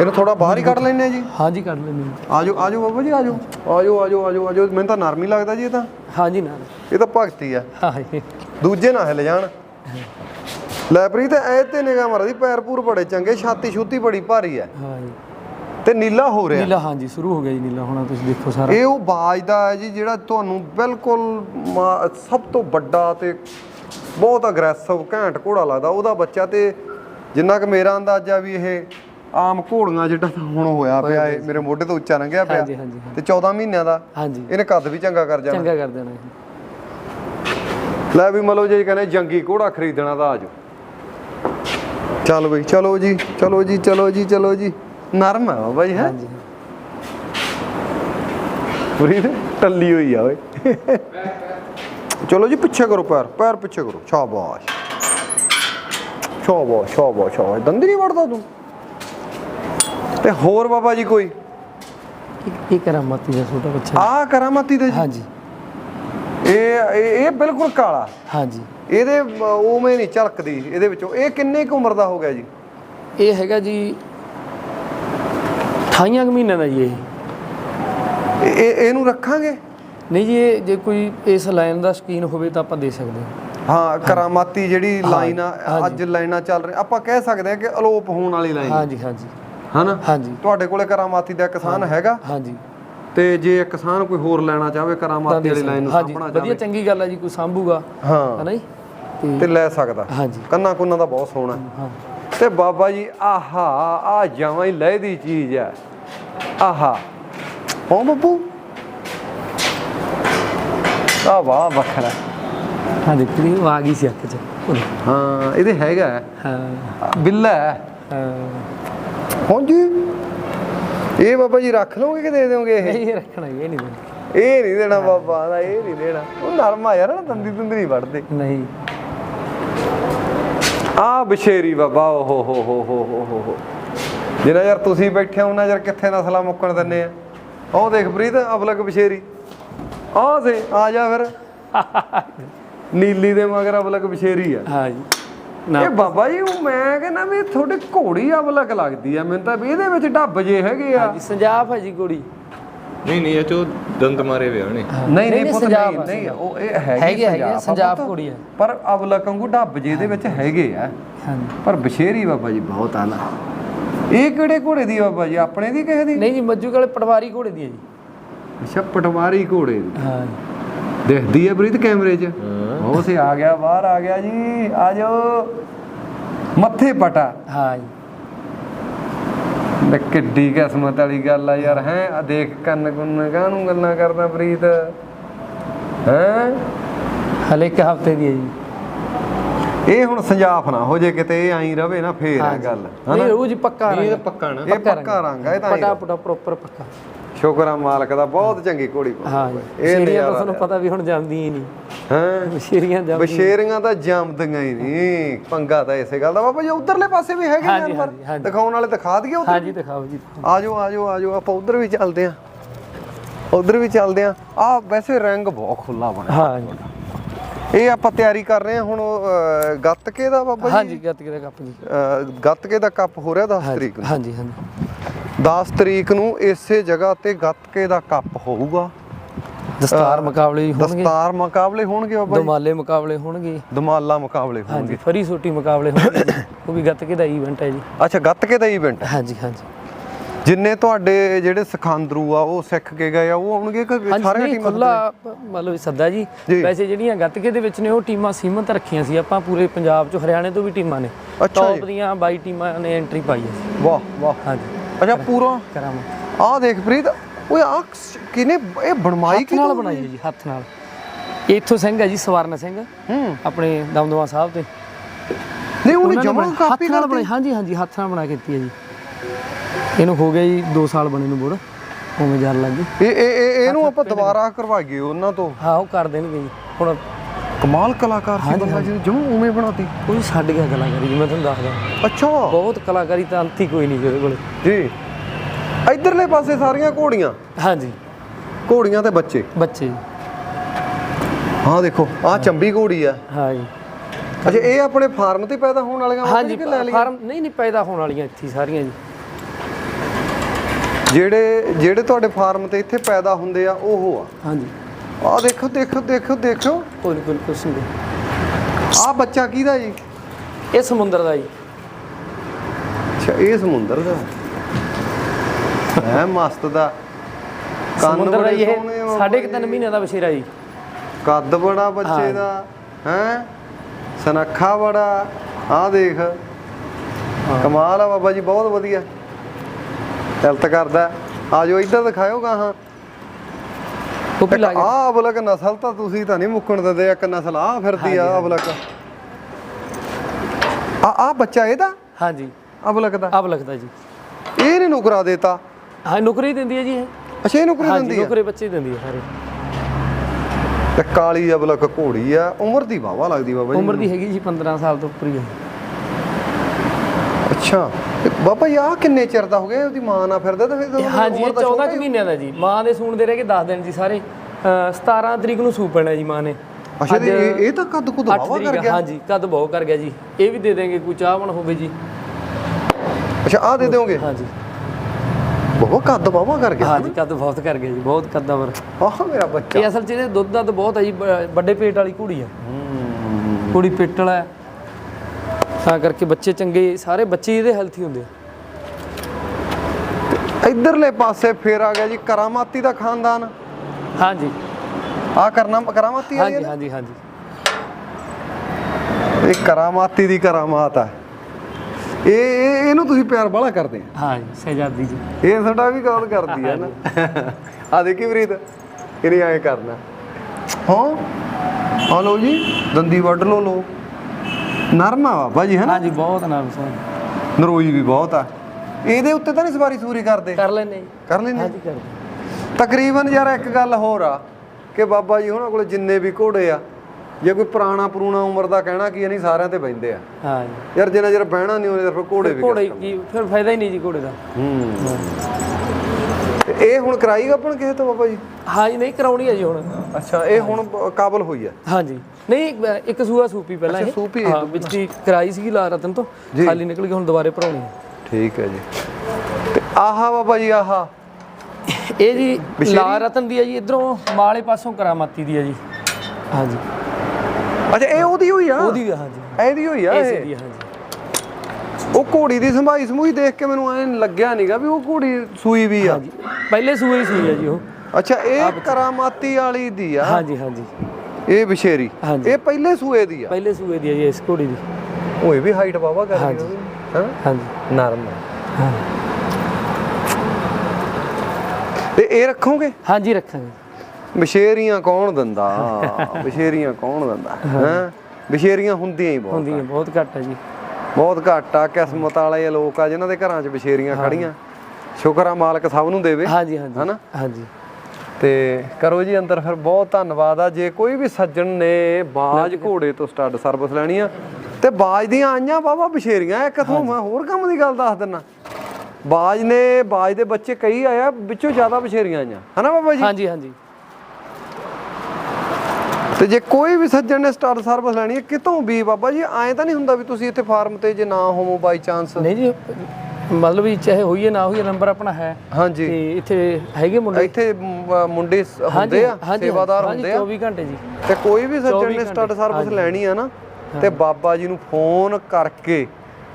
ਇਹਨੂੰ ਥੋੜਾ ਬਾਹਰ ਹੀ ਕੱਢ ਲੈਣੇ ਆ ਜੀ। ਹਾਂਜੀ ਕੱਢ ਜੀ। ਆਜੋ ਆਜੋ ਬਾਬਾ ਜੀ ਆਜੋ। ਆਜੋ ਆਜੋ ਆਜੋ ਆਜੋ। ਮੈਨੂੰ ਤਾਂ ਨਰਮੀ ਲੱਗਦਾ ਜੀ ਇਹ ਤਾਂ। ਹਾਂਜੀ ਨਾਲ ਇਹ ਤਾਂ ਭਗਤੀ ਆ। ਹਾਂਜੀ। ਦੂਜੇ ਨਾ ਹਿਲ ਜਾਣ। ਲੈ ਪ੍ਰੀਤ ਐ ਤੇ ਨਿਗਾਹ ਮਾਰਦੀ ਪੈਰ ਪੂਰ ਬੜੇ ਚੰਗੇ ਛਾਤੀ ਛੂਤੀ ਬੜੀ ਭਾਰੀ ਹਾਂਜੀ। ਤੇ ਨੀਲਾ ਹੋ ਰਿਹਾ। ਨੀਲਾ ਹਾਂਜੀ ਸ਼ੁਰੂ ਹੋ ਗਿਆ ਜੀ ਨੀਲਾ ਹੋਣਾ ਤੁਸੀਂ ਦੇਖੋ ਸਾਰਾ। ਇਹ ਉਹ ਬਾਜ ਦਾ ਹੈ ਜੀ ਜਿਹੜਾ ਤੁਹਾਨੂੰ ਬਿਲਕੁਲ ਸਭ ਤੋਂ ਵੱਡਾ ਤੇ ਬਹੁਤ ਅਗਰੈਸਿਵ ਘੈਂਟ ਘੋੜਾ ਲੱਗਦਾ। ਉਹਦਾ ਬੱਚਾ ਤੇ ਜਿੰਨਾ ਕਿ ਮੇਰਾ ਅੰਦਾਜ਼ਾ ਵੀ ਇਹ ਆਮ ਘੋੜੀਆਂ ਜਿਹੜਾ ਤਾਂ ਹੁਣ ਹੋਇਆ ਪਿਆ ਇਹ ਮੇਰੇ ਮੋਢੇ ਤੋਂ ਉੱਚਾ ਲੰਘਿਆ ਪਿਆ। ਹਾਂਜੀ ਹਾਂਜੀ ਤੇ 14 ਮਹੀਨਿਆਂ ਦਾ ਹਾਂਜੀ। ਇਹਨੇ ਕੱਦ ਵੀ ਚੰਗਾ ਕਰ ਜਾਣਾ। ਚੰਗਾ ਕਰ ਦੇਣਾ ਲੈ ਵੀ ਮਤਲਬ ਜੇ ਕਹਿੰਦੇ ਜੰਗੀ ਘੋੜਾ ਖਰੀਦਣਾ ਤਾਂ ਆਜੋ। ਚੱਲ ਬਈ ਚਲੋ ਜੀ ਚਲੋ ਜੀ ਚਲੋ ਜੀ ਚਲੋ ਜੀ। ਨਰਮ ਹੈ ਬਾਈ ਹੈ? ਹਾਂਜੀ। ਪੂਰੀ ਟੱਲੀ ਹੋਈ ਆ ਓਏ। ਚਲੋ ਜੀ ਪਿੱਛੇ ਕਰੋ ਪੈਰ ਪੈਰ ਪਿੱਛੇ ਕਰੋ। ਸ਼ਾਬਾਸ਼। ਸ਼ਾਬਾਸ਼ ਸ਼ਾਬਾਸ਼ ਸ਼ਾਬਾਸ਼। ਦੰਦੀ ਨਹੀਂ ਵੜਦਾ ਤੂੰ। ਤੇ ਹੋਰ ਬਾਬਾ ਜੀ ਕੋਈ? ਇਹ- ਕਰਾਮਾਤੀ ਦਾ ਛੋਟਾ ਬੱਚਾ ਆ ਕਰਾਮਾਤੀ ਦੇ ਜੀ? ਹਾਂਜੀ। ਇਹ ਇਹ ਇਹ ਬਿਲਕੁਲ ਕਾਲਾ। ਹਾਂਜੀ। ਇਹਦੇ ਉਵੇਂ ਨਹੀਂ ਝਲਕਦੀ ਇਹਦੇ ਵਿੱਚੋਂ। ਇਹ ਕਿੰਨੇ ਕੁ ਉਮਰ ਦਾ ਹੋ ਗਿਆ ਜੀ? ਇਹ ਹੈਗਾ ਜੀ 28 ਕੁ ਮਹੀਨਿਆਂ ਦਾ ਜੀ ਇਹ। ਇਹ ਇਹ- ਇਹਨੂੰ ਰੱਖਾਂਗੇ? ਨਹੀਂ ਜੀ ਇਹ ਜੇ ਕੋਈ ਇਸ ਲਾਈਨ ਦਾ ਸ਼ਕੀਨ ਹੋਵੇ ਤਾਂ ਆਪਾਂ ਦੇ ਸਕਦੇ ਹਾਂ। ਹਾਂ ਕਰਾਮਾਤੀ ਜਿਹੜੀ ਲਾਈਨ ਆ ਅੱਜ ਲਾਈਨਾਂ ਚੱਲ ਰਹੀ ਆਪਾਂ ਕਹਿ ਸਕਦੇ ਹਾਂ ਕਿ ਅਲੋਪ ਹੋਣ ਵਾਲੀ ਲਾਈਨ। ਹਾਂਜੀ ਹਾਂਜੀ। ਹਨਾ? ਹਾਂਜੀ। ਤੁਹਾਡੇ ਕੋਲੇ ਕਰਾਮਾਤੀ ਦਾ ਕਿਸਾਨ ਹੈਗਾ? ਹਾਂਜੀ। ਤੇ ਜੇ ਕਿਸਾਨ ਕੋਈ ਹੋਰ ਲੈਣਾ ਚਾਹਵੇ ਕਰਾਮਾਤੀ ਵਾਲੀ ਲਾਈਨ ਨੂੰ ਸਾਂਭਣਾ ਵਧੀਆ ਚਾਹਵੇ। ਚੰਗੀ ਗੱਲ ਹੈ ਜੀ ਕੋਈ ਸੰਭੂਗਾ। ਹਾਂ। ਹੈ ਜੀ? ਤੇ ਲੈ ਸਕਦਾ। ਹਾਂਜੀ। ਕੰਨਾ ਕੁੰਨਾ ਦਾ ਬਹੁਤ ਸੋਹਣਾ। ਹਾਂ ਤੇ ਬਾਬਾ ਜੀ ਆਹਾ ਆ ਜਮਾਂ ਹੀ ਲੈ ਦੀ ਚੀਜ਼ ਆ। ਆਹਾ। ਹੋ ਬੱਬੂ। ਆ ਵਾਹ ਵੱਖਰਾ। ਹਾਂ ਦੇਖੀ ਦੀ ਉਹ ਆ ਗਈ ਸੀ ਅੱਖ 'ਚ। ਹਾਂ ਇਹਦੇ ਹੈਗਾ। ਹੈ। ਹਾਂ। ਬਿੱਲਾ ਹੈ। ਹਾਂ। ਹਾਂਜੀ। ਇਹ ਬਾਬਾ ਜੀ ਰੱਖ ਲਓਗੇ ਕਿ ਦੇ ਦਿਓਗੇ ਇਹ? ਇਹ ਰੱਖਣਾ ਇਹ ਨਹੀਂ। ਇਹ ਨਹੀਂ ਦੇਣਾ ਬਾਬਾ ਦਾ ਇਹ ਨਹੀਂ ਦੇਣਾ। ਉਹ ਨਰਮਾ ਯਾਰ ਨਾ ਦੰਦੀ ਦੁੰਦੀ ਨਹੀਂ ਵੜਦੇ। ਨਹੀਂ। ਆ ਬਸ਼ੇਰੀ ਬਾਬਾ ਓ ਹੋ ਹੋ ਹੋ ਹੋ ਹੋ ਹੋ। ਜਿੰਨਾ ਯਾਰ ਤੁਸੀਂ ਬੈਠੇ ਹੋ ਉਹਨਾਂ ਯਾਰ ਕਿੱਥੇ ਨਸਲਾਂ ਮੁੱਕਣ ਦਿੰਨੇ ਆ। ਉਹ ਦੇਖ ਪ੍ਰੀਤ ਅਬਲਕ ਬਸ਼ੇਰੀ। ਆ ਸੇ ਆ ਜਾ ਫਿਰ। ਨੀਲੀ ਦੇ ਮਗਰ ਅਬਲਕ ਬਸ਼ੇਰੀ ਆ। ਹਾਂ ਜੀ। ਨਾ ਇਹ ਬਾਬਾ ਜੀ ਉਹ ਮੈਂ ਕਹਿੰਦਾ ਵੀ ਤੁਹਾਡੀ ਘੋੜੀ ਅਬਲਕ ਲੱਗਦੀ ਆ ਮੈਨੂੰ ਤਾਂ ਵੀ ਇਹਦੇ ਵਿੱਚ ਢੱਬ ਜੇ ਹੈਗੇ ਆ। ਜੀ ਸੰਜਾਪ ਹੈ ਜੀ ਕੁੜੀ ਨਹੀਂ ਨਹੀਂ ਇਹ ਚੋ ਦੰਦ ਮਾਰੇ ਹੋਏ ਨੇ ਨਹੀਂ ਨਹੀਂ ਪੁੱਤ ਨਹੀਂ। ਉਹ ਇਹ ਹੈਗੇ ਹੈਗੇ ਪੁੱਤ। ਕੁੜੀ ਆ। ਪਰ ਅਬਲਕ ਵਾਂਗੂ ਢੱਬ ਜੇ ਦੇ ਵਿੱਚ ਹੈਗੇ ਆ। ਹਾਂ ਪਰ ਬਸ਼ੇਰੀ ਬਾਬਾ ਜੀ ਬਹੁਤ ਆ ਨਾ। ਇਹ ਕਿਹੜੇ ਘੋੜੇ ਦੀ ਬਾਬਾ ਜੀ? ਆਪਣੇ ਦੀ ਕਿਸੇ ਦੀ? ਨਹੀਂ ਜੀ ਮੱਜੂ ਕੋਲੇ ਪਟਵਾਰੀ ਘੋੜੇ ਦੀ ਹੈ ਜੀ। ਅੱਛਾ ਪਟਵਾਰੀ ਘੋੜੇ ਦੀ। ਹਾਂ। ਦਿਖਦੀ ਹੈ ਪ੍ਰੀਤ ਕੈਮਰੇ 'ਚ? ਉਹ ਸੇ ਆ ਗਿਆ ਬਾਹਰ ਆ ਗਿਆ ਜੀ ਆ ਜਾਓ। ਮੱਥੇ ਪਟਾ। ਹਾਂ ਜੀ। ਕਿੱਡੀ ਕਿਸਮਤ ਵਾਲੀ ਗੱਲ ਆ ਯਾਰ ਹੈ? ਆ ਦੇਖ ਕੰਨ ਕੁੰਨ ਕਾਹਨੂੰ ਗੱਲਾਂ ਕਰਦਾ ਪ੍ਰੀਤ? ਹੈ? ਹਲੇ ਇੱਕ ਹਫ਼ਤੇ ਦੀ ਹੈ ਜੀ। ਇਹ ਹੁਣ ਸੰਜਾਫ ਨਾ ਹੋ ਜੇ ਕਿਤੇ ਇਹ ਆਈ ਰਵੇ ਨਾ ਫੇਰ ਆ ਗੱਲ ਨਹੀਂ ਰੋਜ਼ ਪੱਕਾ ਇਹ ਰੰਗ। ਪੱਕਾ ਨਾ ਇਹ ਪੱਕਾ ਰੰਗ ਆ ਇਹ ਤਾਂ ਪਟਾ ਪਟਾ ਪ੍ਰੋਪਰ ਪੱਕਾ। ਸ਼ੁਕਰ ਆ ਮਾਲਕ ਦਾ ਬਹੁਤ ਚੰਗੀ ਘੋੜੀ ਹਾਂ ਇਹ ਤਾਂ ਤੁਹਾਨੂੰ ਪਤਾ ਵੀ ਹੁਣ ਜਾਂਦੀਆਂ ਹੀ ਨਹੀਂ। ਹੈ? ਸ਼ੇਰੀਆਂ ਜਾਂਦੀਆਂ ਬਸ਼ੇਰੀਆਂ ਤਾਂ ਜੰਮਦੀਆਂ ਹੀ ਨਹੀਂ। ਪੰਗਾ ਤਾਂ ਇਸੇ ਗੱਲ ਦਾ। ਬਾਬਾ ਜੀ ਉਧਰਲੇ ਪਾਸੇ ਵੀ ਹੈਗੇ ਹਾਂਜੀ, ਜਾਨਵਰ? ਹਾਂਜੀ, ਹਾਂਜੀ। ਦਿਖਾਉਣ ਵਾਲੇ ਦਿਖਾ ਦਈਏ ਉੱਧਰ? ਹਾਂ ਜੀ ਦਿਖਾਓ। ਜੀ ਆਜੋ ਆਜੋ ਆਜੋ। ਆਪਾਂ ਉਧਰ ਵੀ ਚੱਲਦੇ ਆਂ ਉਧਰ ਵੀ ਚੱਲਦੇ ਆਂ ਆ ਵੈਸੇ ਰੰਗ ਬਹੁਤ ਖੁੱਲਾ ਬਣਿਆ। ਹਾਂ ਜੀ। ਇਹ ਆਪਾਂ ਤਿਆਰੀ ਕਰ ਰਹੇ ਹਾਂ ਹੁਣ ਗੱਤਕੇ ਦਾ ਬਾਬਾ ਜੀ? ਜੀ ਗੱਤ ਦਾ ਕੱਪ ਜੀ। ਗੱਤਕੇ ਦਾ ਕੱਪ ਹੋ ਰਿਹਾ 10 ਤਰੀਕ ਨੂੰ। ਹਾਂ ਜੀ ਹਾਂ ਜੀ 10 ਤਰੀਕ ਨੂੰ ਇਸੇ ਜਗ੍ਹਾ ਤੇ ਗੱਤਕੇ ਦਾ ਕੱਪ ਹੋਊਗਾ। ਦਸਤਾਰ ਮੁਕਾਬਲੇ ਹੋਣਗੇ। ਦਸਤਾਰ ਮੁਕਾਬਲੇ ਹੋਣਗੇ ਬਾਬਾ ਦਮਾਲੇ ਮੁਕਾਬਲੇ ਹੋਣਗੇ। ਦਮਾਲਾ ਮੁਕਾਬਲੇ ਹੋਣਗੇ। ਫਰੀ ਸੋਟੀ ਮੁਕਾਬਲੇ ਹੋਣਗੇ। ਉਹ ਵੀ ਗੱਤਕੇ ਦਾ ਇਵੈਂਟ ਹੈ ਜੀ। ਅੱਛਾ ਗੱਤਕੇ ਦਾ ਇਵੈਂਟ ਹਾਂ ਜੀ ਹਾਂ ਜੀ ਜਿੰਨੇ ਤੁਹਾਡੇ ਜਿਹੜੇ ਸਿਖਾਂਦਰੂ ਆ ਉਹ ਸਿੱਖ ਕੇ ਗਏ ਆ ਉਹ ਆਉਣਗੇ ਕਿ ਹਾਂਜੀ ਸਾਰੀਆਂ ਟੀਮਾਂ ਖੁੱਲਾ ਮਤਲਬ ਸੱਦਾ ਜੀ। ਵੈਸੇ ਜਿਹੜੀਆਂ ਗੱਤਕੇ ਦੇ ਵਿੱਚ ਨੇ ਉਹ ਟੀਮਾਂ ਸੀਮਤ ਰੱਖੀਆਂ ਸੀ। ਆਪਾਂ ਪੂਰੇ ਪੰਜਾਬ ਚੋਂ ਹਰਿਆਣੇ ਤੋਂ ਵੀ ਟੀਮਾਂ ਨੇ। ਟੌਪ। ਦੀਆਂ 22 ਟੀਮਾਂ ਨੇ ਐਂਟਰੀ ਪਾਈ ਹੈ। ਵਾਹ ਵਾਹ। ਹਾਂਜੀ। ਅੱਛਾ ਪੂਰਾ? ਕਰਾਮਾ ਆਹ ਦੇਖ ਪ੍ਰੀਤ ਓਏ ਆ ਕਿਨੇ ਇਹ ਬਣਵਾਈ ਹੱਥ ਕਿ ਨਾਲ ਬਣਾਈ ਹੈ ਜੀ ਹੱਥ ਨਾਲ। ਇਹ ਇੱਥੋਂ ਸਿੰਘ ਹੈ ਜੀ ਸਵਰਨ ਸਿੰਘ। ਹੂੰ। ਆਪਣੇ ਦਮਦਮਾ ਸਾਹਿਬ ਤੇ। ਨਹੀਂ ਉਹਨੇ ਜਮਾ ਬਣਾਈ- ਕਾਪੀ ਹੱਥ ਨਾਲ ਕਰਤੀ? ਬਣਾਈ। ਹਾਂਜੀ ਹਾਂਜੀ ਹੱਥ ਨਾਲ ਬਣਾ ਕੇ ਦਿੱਤੀ ਹੈ ਜੀ। ਇਹਨੂੰ ਹੋ ਗਿਆ ਜੀ 2 ਸਾਲ ਬਣੇ ਨੂੰ ਬੁੜ। ਉਵੇਂ ਜਾਣ ਲੱਗ ਗਈ। ਇਹ ਇਹ ਇਹ- ਇਹਨੂੰ ਆਪਾਂ ਦੁਬਾਰਾ ਕਰਵਾਈਏ ਉਹਨਾਂ ਤੋਂ। ਹਾਂ ਉਹ ਕਰ ਦੇਣਗੇ ਜੀ। ਹੁਣ ਕਮਾਲ ਕਲਾਕਾਰ ਸੀ ਬੰਦਾ ਜੀ ਜਮਾ ਉਵੇਂ ਬਣਾਤੀ। ਕੋਈ ਛੱਡ ਗਿਆ ਕਲਾਕਾਰੀ ਜੀ ਮੈਂ ਤੁਹਾਨੂੰ ਦੱਸਦਾ। ਅੱਛਾ। ਬਹੁਤ ਕਲਾਕਾਰੀ ਤਾਂ ਅੰਤ ਹੀ ਕੋਈ ਨਹੀਂ ਜੀ ਉਹਦੇ ਕੋਲੇ। ਜੀ। ਇਧਰਲੇ ਪਾਸੇ ਸਾਰੀਆਂ ਘੋੜੀਆਂ? ਹਾਂਜੀ। ਘੋੜੀਆਂ ਤੇ ਬੱਚੇ? ਬੱਚੇ। ਆਹ ਦੇਖੋ ਆਹ ਚੰਬੀ ਘੋੜੀ ਆ। ਹਾਂ ਜੀ। ਅੱਛਾ ਇਹ ਆਪਣੇ ਫਾਰਮ ਤੇ ਪੈਦਾ ਹੋਣ ਵਾਲੀਆਂ ਹਾਂਜੀ? ਫਾਰਮ ਨਹੀਂ ਨਹੀਂ ਪੈਦਾ ਹੋਣ ਵਾਲੀਆਂ ਇੱਥੇ ਹੀ ਸਾਰੀਆਂ ਜੀ। ਜਿਹੜੇ ਜਿਹੜੇ ਤੁਹਾਡੇ ਫਾਰਮ ਤੇ ਇੱਥੇ ਪੈਦਾ ਹੁੰਦੇ ਆ ਉਹ ਆ। ਹਾਂਜੀ। ਆਹ ਦੇਖੋ ਦੇਖੋ ਦੇਖੋ ਦੇਖੋ। ਕੋਈ ਨਹੀਂ, ਕੋਈ ਨਹੀਂ, ਕੁਛ ਨਹੀਂ ਆਹ ਬੱਚਾ ਕਿਹਦਾ ਜੀ? ਇਹ ਸਮੁੰਦਰ ਦਾ ਜੀ। ਅੱਛਾ ਇਹ ਸਮੁੰਦਰ ਦਾ? ਹੈ ਮਸਤ ਦਾ। ਕੰਨ ਸਮੁੰਦਰ ਦਾ ਬੜੇ ਜੀ ਸੋਹਣੇ ਆ ਇਹ ਸਾਢੇ ਕੁ। ਤਿੰਨ ਮਹੀਨਿਆਂ ਦਾ ਬਸ਼ੀਰਾ ਜੀ। ਕੱਦ ਬੜਾ ਬੱਚੇ ਹਾਂ। ਦਾ ਹੈ? ਸਨੱਖਾ ਬੜਾ। ਆਹ ਦੇਖ। ਕਮਾਲ ਆ ਬਾਬਾ ਜੀ ਬਹੁਤ ਵਧੀਆ। ਹੈਲਥ ਕਰਦਾ। ਆਜੋ ਇੱਧਰ ਦਿਖਾਇਓ ਗਾਹਾਂ। ਉਹ ਵੀ ਲਾ ਕੇ ਆ ਅਬਲਕ ਨਸਲ ਤਾਂ ਤੁਸੀਂ ਤਾਂ ਨਹੀਂ ਮੁੱਕਣ ਦਿੰਦੇ ਇੱਕ ਨਸਲ ਆ ਫਿਰਦੀ ਆ ਅਬਲਕ। ਆ ਆ ਬੱਚਾ ਇਹਦਾ? ਹਾਂਜੀ। ਅਬਲਕ ਦਾ? ਆਪ ਲੱਗਦਾ ਜੀ। ਇਹ ਨਹੀਂ ਨੁਕਰਾ ਦੇਤਾ? ਹਾਂ ਨੌਕਰੀ ਦਿੰਦੀ ਹੈ ਜੀ ਇਹ। ਅੱਛਾ ਇਹ ਨੁਕਰੀ ਦਿੰਦੀ ਆ? ਨੌਕਰੀ ਬੱਚੇ ਦਿੰਦੀ ਹੈ ਸਾਰੇ। ਤੇ ਕਾਲੀ ਅਬਲਕ ਘੋੜੀ ਆ ਉਮਰ ਦੀ ਵਾਵਾ ਲੱਗਦੀ ਬਾਬਾ ਜੀ ਉਮਰ ਦੀ ਹੈਗੀ ਜੀ 15 ਸਾਲ ਤੋਂ ਉੱਪਰ ਹੀ ਹੈ। ਅੱਛਾ। ਬਾਬਾ ਆ ਕਿੰਨੇ ਚਿਰ ਦਾ ਹੋ ਗਿਆ? ਉਹਦੀ ਮਾਂ ਨਾਲ ਫਿਰਦਾ ਤਾਂ ਫਿਰ ਹਾਂਜੀ ਇਹ ਉਮਰ ਤਾਂ 14 ਛੋਟੀ ਕੁ ਮਹੀਨਿਆਂ ਦਾ ਜੀ। ਮਾਂ ਦੇ ਸੂਣ ਦੇ ਰਹਿ ਕੇ 10 ਦਿਨ ਜੀ ਸਾਰੇ। ਅਹ 17 ਤਰੀਕ ਨੂੰ ਸੂ ਪੈਣਾ ਜੀ ਮਾਂ ਨੇ। ਅੱਛਾ ਤੇ ਇਹ ਤਾਂ ਕੱਦ ਕੁਦ 8 ਵਾਵਾ ਕਰ ਗਿਆ? ਹਾਂਜੀ ਕਦ ਬਹੁਤ ਕਰ ਗਿਆ ਜੀ। ਇਹ ਵੀ ਦੇ ਦੇਂਗੇ ਕੋਈ ਚਾਹਵਣ ਹੋਵੇ ਜੀ। ਅੱਛਾ ਆ ਦੇ ਦਿਓਗੇ? ਹਾਂਜੀ। ਬਹੁਤ ਕੱਦ ਵਾਵਾ ਕਰ ਗਿਆ। ਹਾਂਜੀ ਕਦ ਬਹੁਤ ਕਰ ਗਿਆ ਜੀ ਬਹੁਤ ਕੱਦਾਵਰ ਆਹ ਮੇਰਾ ਬੱਚਾ। ਇਹ ਅਸਲ 'ਚ ਇਹਦੇ ਦੁੱਧ ਦਾ ਤਾਂ ਬਹੁਤ ਹੈ ਜੀ ਵੱਡੇ ਪੇਟ ਵਾਲੀ ਘੋੜੀ ਆ ਕੁੜੀ ਪਿੱਟਲ ਹੈ। ਤਾਂ ਕਰਕੇ ਬੱਚੇ ਚੰਗੇ ਸਾਰੇ ਬੱਚੇ ਇਹਦੇ ਹੈਲਥੀ ਹੁੰਦੇ ਆ। ਇਧਰਲੇ ਪਾਸੇ ਫੇਰ ਆ ਗਿਆ ਜੀ ਕਰਾਮਾਤੀ ਦਾ ਖਾਨਦਾਨ। ਹਾਂਜੀ। ਆ ਕਰਨਾ ਕਰਾਮਾਤੀ ਹੈ ਹਾਂਜੀ? ਹਾਂਜੀ ਹਾਂਜੀ। ਇਹ ਕਰਾਮਾਤੀ ਦੀ ਕਰਾਮਾਤ ਆ। ਇਹ ਇਹ- ਇਹਨੂੰ ਤੁਸੀਂ ਪਿਆਰ ਬਾਲਾ ਕਰਦੇ ਆ। ਹਾਂ ਸਹਿਜਾਦੀ ਜੀ। ਇਹ ਤੁਹਾਡਾ ਵੀ ਕਾਲ ਕਰਦੀ ਹੈ ਨਾ। ਆ ਦੇਖੀ ਪ੍ਰੀਤ ਇਹਨੇ ਐਂ ਕਰਨਾ। ਹਾਂ? ਆ ਲਓ ਜੀ ਦੰਦੀ ਵੱਢ ਲਓ ਲੋ ਨਰਮ ਆ ਬਾਬਾ ਜੀ ਹੈ ਨਾ ਹਾਂਜੀ ਬਹੁਤ ਨਾਮ ਸਾਹਿਬ ਨਰੋਈ ਵੀ ਬਹੁਤ ਆ। ਇਹਦੇ ਉੱਤੇ ਤਾਂ ਨਹੀਂ ਸਵਾਰੀ ਸੂਰੀ ਕਰਦੇ? ਕਰ ਲੈਨੇ ਕਰ ਲੈਂਦੇ? ਹਾਂਜੀ ਕਰਦੇ। ਤਕਰੀਬਨ ਯਾਰ ਇੱਕ ਗੱਲ ਹੋਰ ਆ ਕਿ ਬਾਬਾ ਜੀ ਉਹਨਾਂ ਕੋਲ ਜਿੰਨੇ ਵੀ ਘੋੜੇ ਆ ਜੇ ਕੋਈ ਪੁਰਾਣਾ ਪਰੂਣਾ ਉਮਰ ਦਾ ਕਹਿਣਾ ਕੀ ਨਹੀਂ ਸਾਰਿਆਂ ਤੇ ਬੈੰਦੇ ਆ। ਹਾਂ ਜੀ ਯਾਰ ਜਿੰਨਾ ਚਿਰ ਬਹਿਣਾ ਨਹੀਂ ਉਹਨੇ ਫਿਰ ਘੋੜੇ ਵੀ ਘੋੜੇ ਕੀ ਫਿਰ ਫਾਇਦਾ ਹੀ ਨਹੀਂ ਜੀ ਘੋੜੇ ਦਾ। ਹੂੰ। ਇਹ ਹੁਣ ਕਰਾਈ ਆਪਣ ਕਿਸੇ ਤੋਂ ਬਾਬਾ ਜੀ? ਹਾਂ ਜੀ ਨਹੀਂ ਕਰਾਉਣੀ ਹੈ ਜੀ ਹੁਣ। ਅੱਛਾ ਇਹ ਹੁਣ ਕਾਬਲ ਹੋਈ ਆ ਹਾਂਜੀ। ਨਹੀਂ ਇੱਕ ਸੂਆ ਸੂਪੀ ਪਹਿਲਾਂ ਇਹ। ਸੂਪੀ ਹਾਂ ਵਿੱਚ ਦੀ ਕਰਾਈ ਸੀਗੀ ਲਾ ਰਤਨ ਤੋਂ। ਖਾਲੀ ਨਿਕਲ ਗਈ ਹੁਣ ਦੁਬਾਰੇ ਭਰਾਉਣੀ ਹੈ। ਠੀਕ ਹੈ ਜੀ। ਤੇ ਆਹਾ ਬਾਬਾ ਜੀ ਆਹਾ। ਇਹ ਜੀ ਲਾ ਰਤਨ ਦੀ ਹੈ ਜੀ ਇਧਰੋਂ ਮਾਲੇ ਪਾਸੋਂ ਕਰਾਮਾਤੀ ਦੀ ਹੈ ਜੀ। ਹਾਂਜੀ। ਅੱਛਾ ਇਹ ਉਹਦੀ ਹੋਈ ਆ? ਉਹਦੀ ਹੈ, ਹਾਂਜੀ। ਇਹਦੀ ਹੋਈ ਆ ਇਹ? ਹੈ, ਹਾਂਜੀ। ਉਹ ਘੋੜੀ ਦੀ ਸੰਭਾਈ ਸਮੂਈ ਦੇਖ ਕੇ ਮੈਨੂੰ ਐਂ ਲੱਗਿਆ ਨਹੀਂਗਾ ਵੀ ਉਹ ਘੋੜੀ ਸੂਈ ਵੀ ਆ। ਹਾਂਜੀ। ਪਹਿਲੇ ਸੂਏ ਹੀ ਸੂਈ ਹੈ ਜੀ ਉਹ। ਅੱਛਾ ਇਹ ਕਰਾਮਾਤੀ ਵਾਲੀ ਦੀ ਆ। ਹਾਂਜੀ ਹਾਂਜੀ। ਇਹ ਵਿਸ਼ੇਰੀ ਹਾਂਜੀ। ਇਹ ਪਹਿਲੇ ਸੂਏ ਦੀ ਆ। ਪਹਿਲੇ ਸੂਏ ਦੀ ਹੈ ਜੀ ਇਸ ਘੋੜੀ ਦੀ। ਓਏ ਵੀ ਹਾਈਟ ਬਾਵਾ ਕਰ ਹਾਂਜੀ। ਰਹੀ ਹਾਂ? ਹਾਂਜੀ। ਨਰਮ ਹੈ। ਤੇ ਇਹ ਰੱਖੋਗੇ? ਹਾਂਜੀ ਰੱਖਾਂਗੇ। ਵਿਸ਼ੇਰੀਆਂ ਕੌਣ ਦਿੰਦਾ? ਵਿਸ਼ੇਰੀਆਂ ਕੌਣ ਦਿੰਦਾ? ਹੈ। ਵਿਸ਼ੇਰੀਆਂ ਹੁੰਦੀਆਂ ਹੀ ਬਹੁਤ ਹੁੰਦੀ ਹੈ ਬਹੁਤ ਘੱਟ ਹੈ ਜੀ। ਬਹੁਤ ਘੱਟ ਆ ਕਿਸਮਤ ਵਾਲੇ ਲੋਕ ਆ ਜਿਨ੍ਹਾਂ ਦੇ ਘਰਾਂ 'ਚ ਵਿਸ਼ੇਰੀਆਂ ਖੜੀਆਂ। ਸ਼ੁਕਰ ਆ ਮਾਲਕ ਸਭ ਨੂੰ ਦੇਵੇ ਹਾਂਜੀ ਹਾਂਜੀ। ਹਨਾ? ਹਾਂਜੀ। ਤੇ ਕਰੋ ਜੀ ਅੰਦਰ ਫਿਰ ਬਹੁਤ ਧੰਨਵਾਦ ਆ ਜੇ ਕੋਈ ਵੀ ਸੱਜਣ ਨੇ ਬਾਜ ਘੋੜੇ ਤੋਂ ਸਟੱਡ ਸਰਵਿਸ ਲੈਣੀ ਆ ਤੇ ਬਾਜ ਦੀਆਂ ਆਈਆਂ ਬਾਬਾ ਬਸ਼ੇਰੀਆਂ ਇੱਕ ਤੋਂ ਮੈਂ ਹੋਰ ਕੰਮ ਦੀ ਗੱਲ ਦੱਸ ਦਿੰਨਾ। ਬਾਜ ਨੇ ਬਾਜ ਦੇ ਬੱਚੇ ਕਈ ਆਇਆ ਵਿੱਚੋਂ ਜ਼ਿਆਦਾ ਬਸ਼ੇਰੀਆਂ ਆਈਆਂ ਹਨਾ ਬਾਬਾ ਜੀ? ਹਾਂਜੀ ਹਾਂਜੀ। ਤੇ ਜੇ ਕੋਈ ਵੀ ਸੱਜਣ ਨੇ ਸਟਾਰ ਸਰਵਿਸ ਲੈਣੀ ਹੈ ਕਿਤੋਂ ਵੀ ਬਾਬਾ ਜੀ ਐਂ ਤਾਂ ਨਹੀਂ ਹੁੰਦਾ ਵੀ ਤੁਸੀਂ ਇੱਥੇ ਫਾਰਮ ਤੇ ਜੇ ਨਾ ਹੋਵੋ ਬਾਈ ਚਾਂਸ ਨਹੀਂ ਜੀ ਮਤਲਬ ਵੀ ਚਾਹੇ ਹੋਈਏ ਨਾ ਹੋਈਏ ਨੰਬਰ ਆਪਣਾ ਹੈ। ਹਾਂਜੀ। ਤੇ ਇੱਥੇ ਹੈਗੇ ਮੁੰਡੇ? ਇੱਥੇ ਮੁੰਡੇ ਹੁੰਦੇ ਆ ਸੇਵਾਦਾਰ ਹੁੰਦੇ ਆ। 24 ਘੰਟੇ ਜੀ। ਤੇ ਕੋਈ ਵੀ ਸੱਜਣ 24 ਨੇ ਸਟਾਰਟ ਘੰਟੇ, ਸਰਵਿਸ ਲੈਣੀ ਆ ਨਾ ਤੇ ਬਾਬਾ ਜੀ ਨੂੰ ਫੋਨ ਕਰਕੇ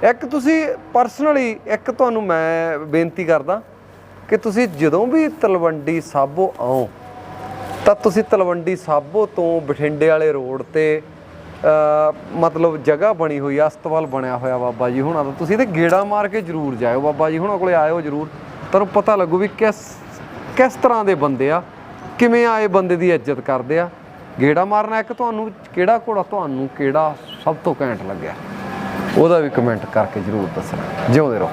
ਇੱਕ ਤੁਸੀਂ ਪਰਸਨਲੀ ਇੱਕ ਤੁਹਾਨੂੰ ਮੈਂ ਬੇਨਤੀ ਕਰਦਾ ਕਿ ਤੁਸੀਂ ਜਦੋਂ ਵੀ ਤਲਵੰਡੀ ਸਾਬੋ ਆਓ ਤਾਂ ਤੁਸੀਂ ਤਲਵੰਡੀ ਸਾਬੋ ਤੋਂ ਬਠਿੰਡੇ ਵਾਲੇ ਰੋਡ ਤੇ ਮਤਲਬ ਜਗ੍ਹਾ ਬਣੀ ਹੋਈ ਆ, ਅਸਤਵਾਲ ਬਣਿਆ ਹੋਇਆ ਬਾਬਾ ਜੀ ਹੁਣਾਂ ਦਾ। ਤੁਸੀਂ ਤੇ ਗੇੜਾ ਮਾਰ ਕੇ ਜਰੂਰ ਜਾਇਓ ਬਾਬਾ ਜੀ ਹੁਣਾਂ ਕੋਲੇ, ਆਇਓ ਜਰੂਰ। ਤੁਹਾਨੂੰ ਪਤਾ ਲੱਗੂ ਵੀ ਕਿਸ ਕਿਸ ਤਰ੍ਹਾਂ ਦੇ ਬੰਦੇ ਆ, ਕਿਵੇਂ ਆਏ ਬੰਦੇ ਦੀ ਇੱਜ਼ਤ ਕਰਦੇ ਆ। ਗੇੜਾ ਮਾਰਨਾ ਇੱਕ ਤੁਹਾਨੂੰ, ਕਿਹੜਾ ਘੋੜਾ ਤੁਹਾਨੂੰ ਕਿਹੜਾ ਸਭ ਤੋਂ ਘੈਂਟ ਲੱਗਿਆ? ਉਹਦਾ ਵੀ ਕਮੈਂਟ ਕਰਕੇ ਜਰੂਰ ਦੱਸਣਾ। ਜਿਉਂਦੇ ਰਹੋ।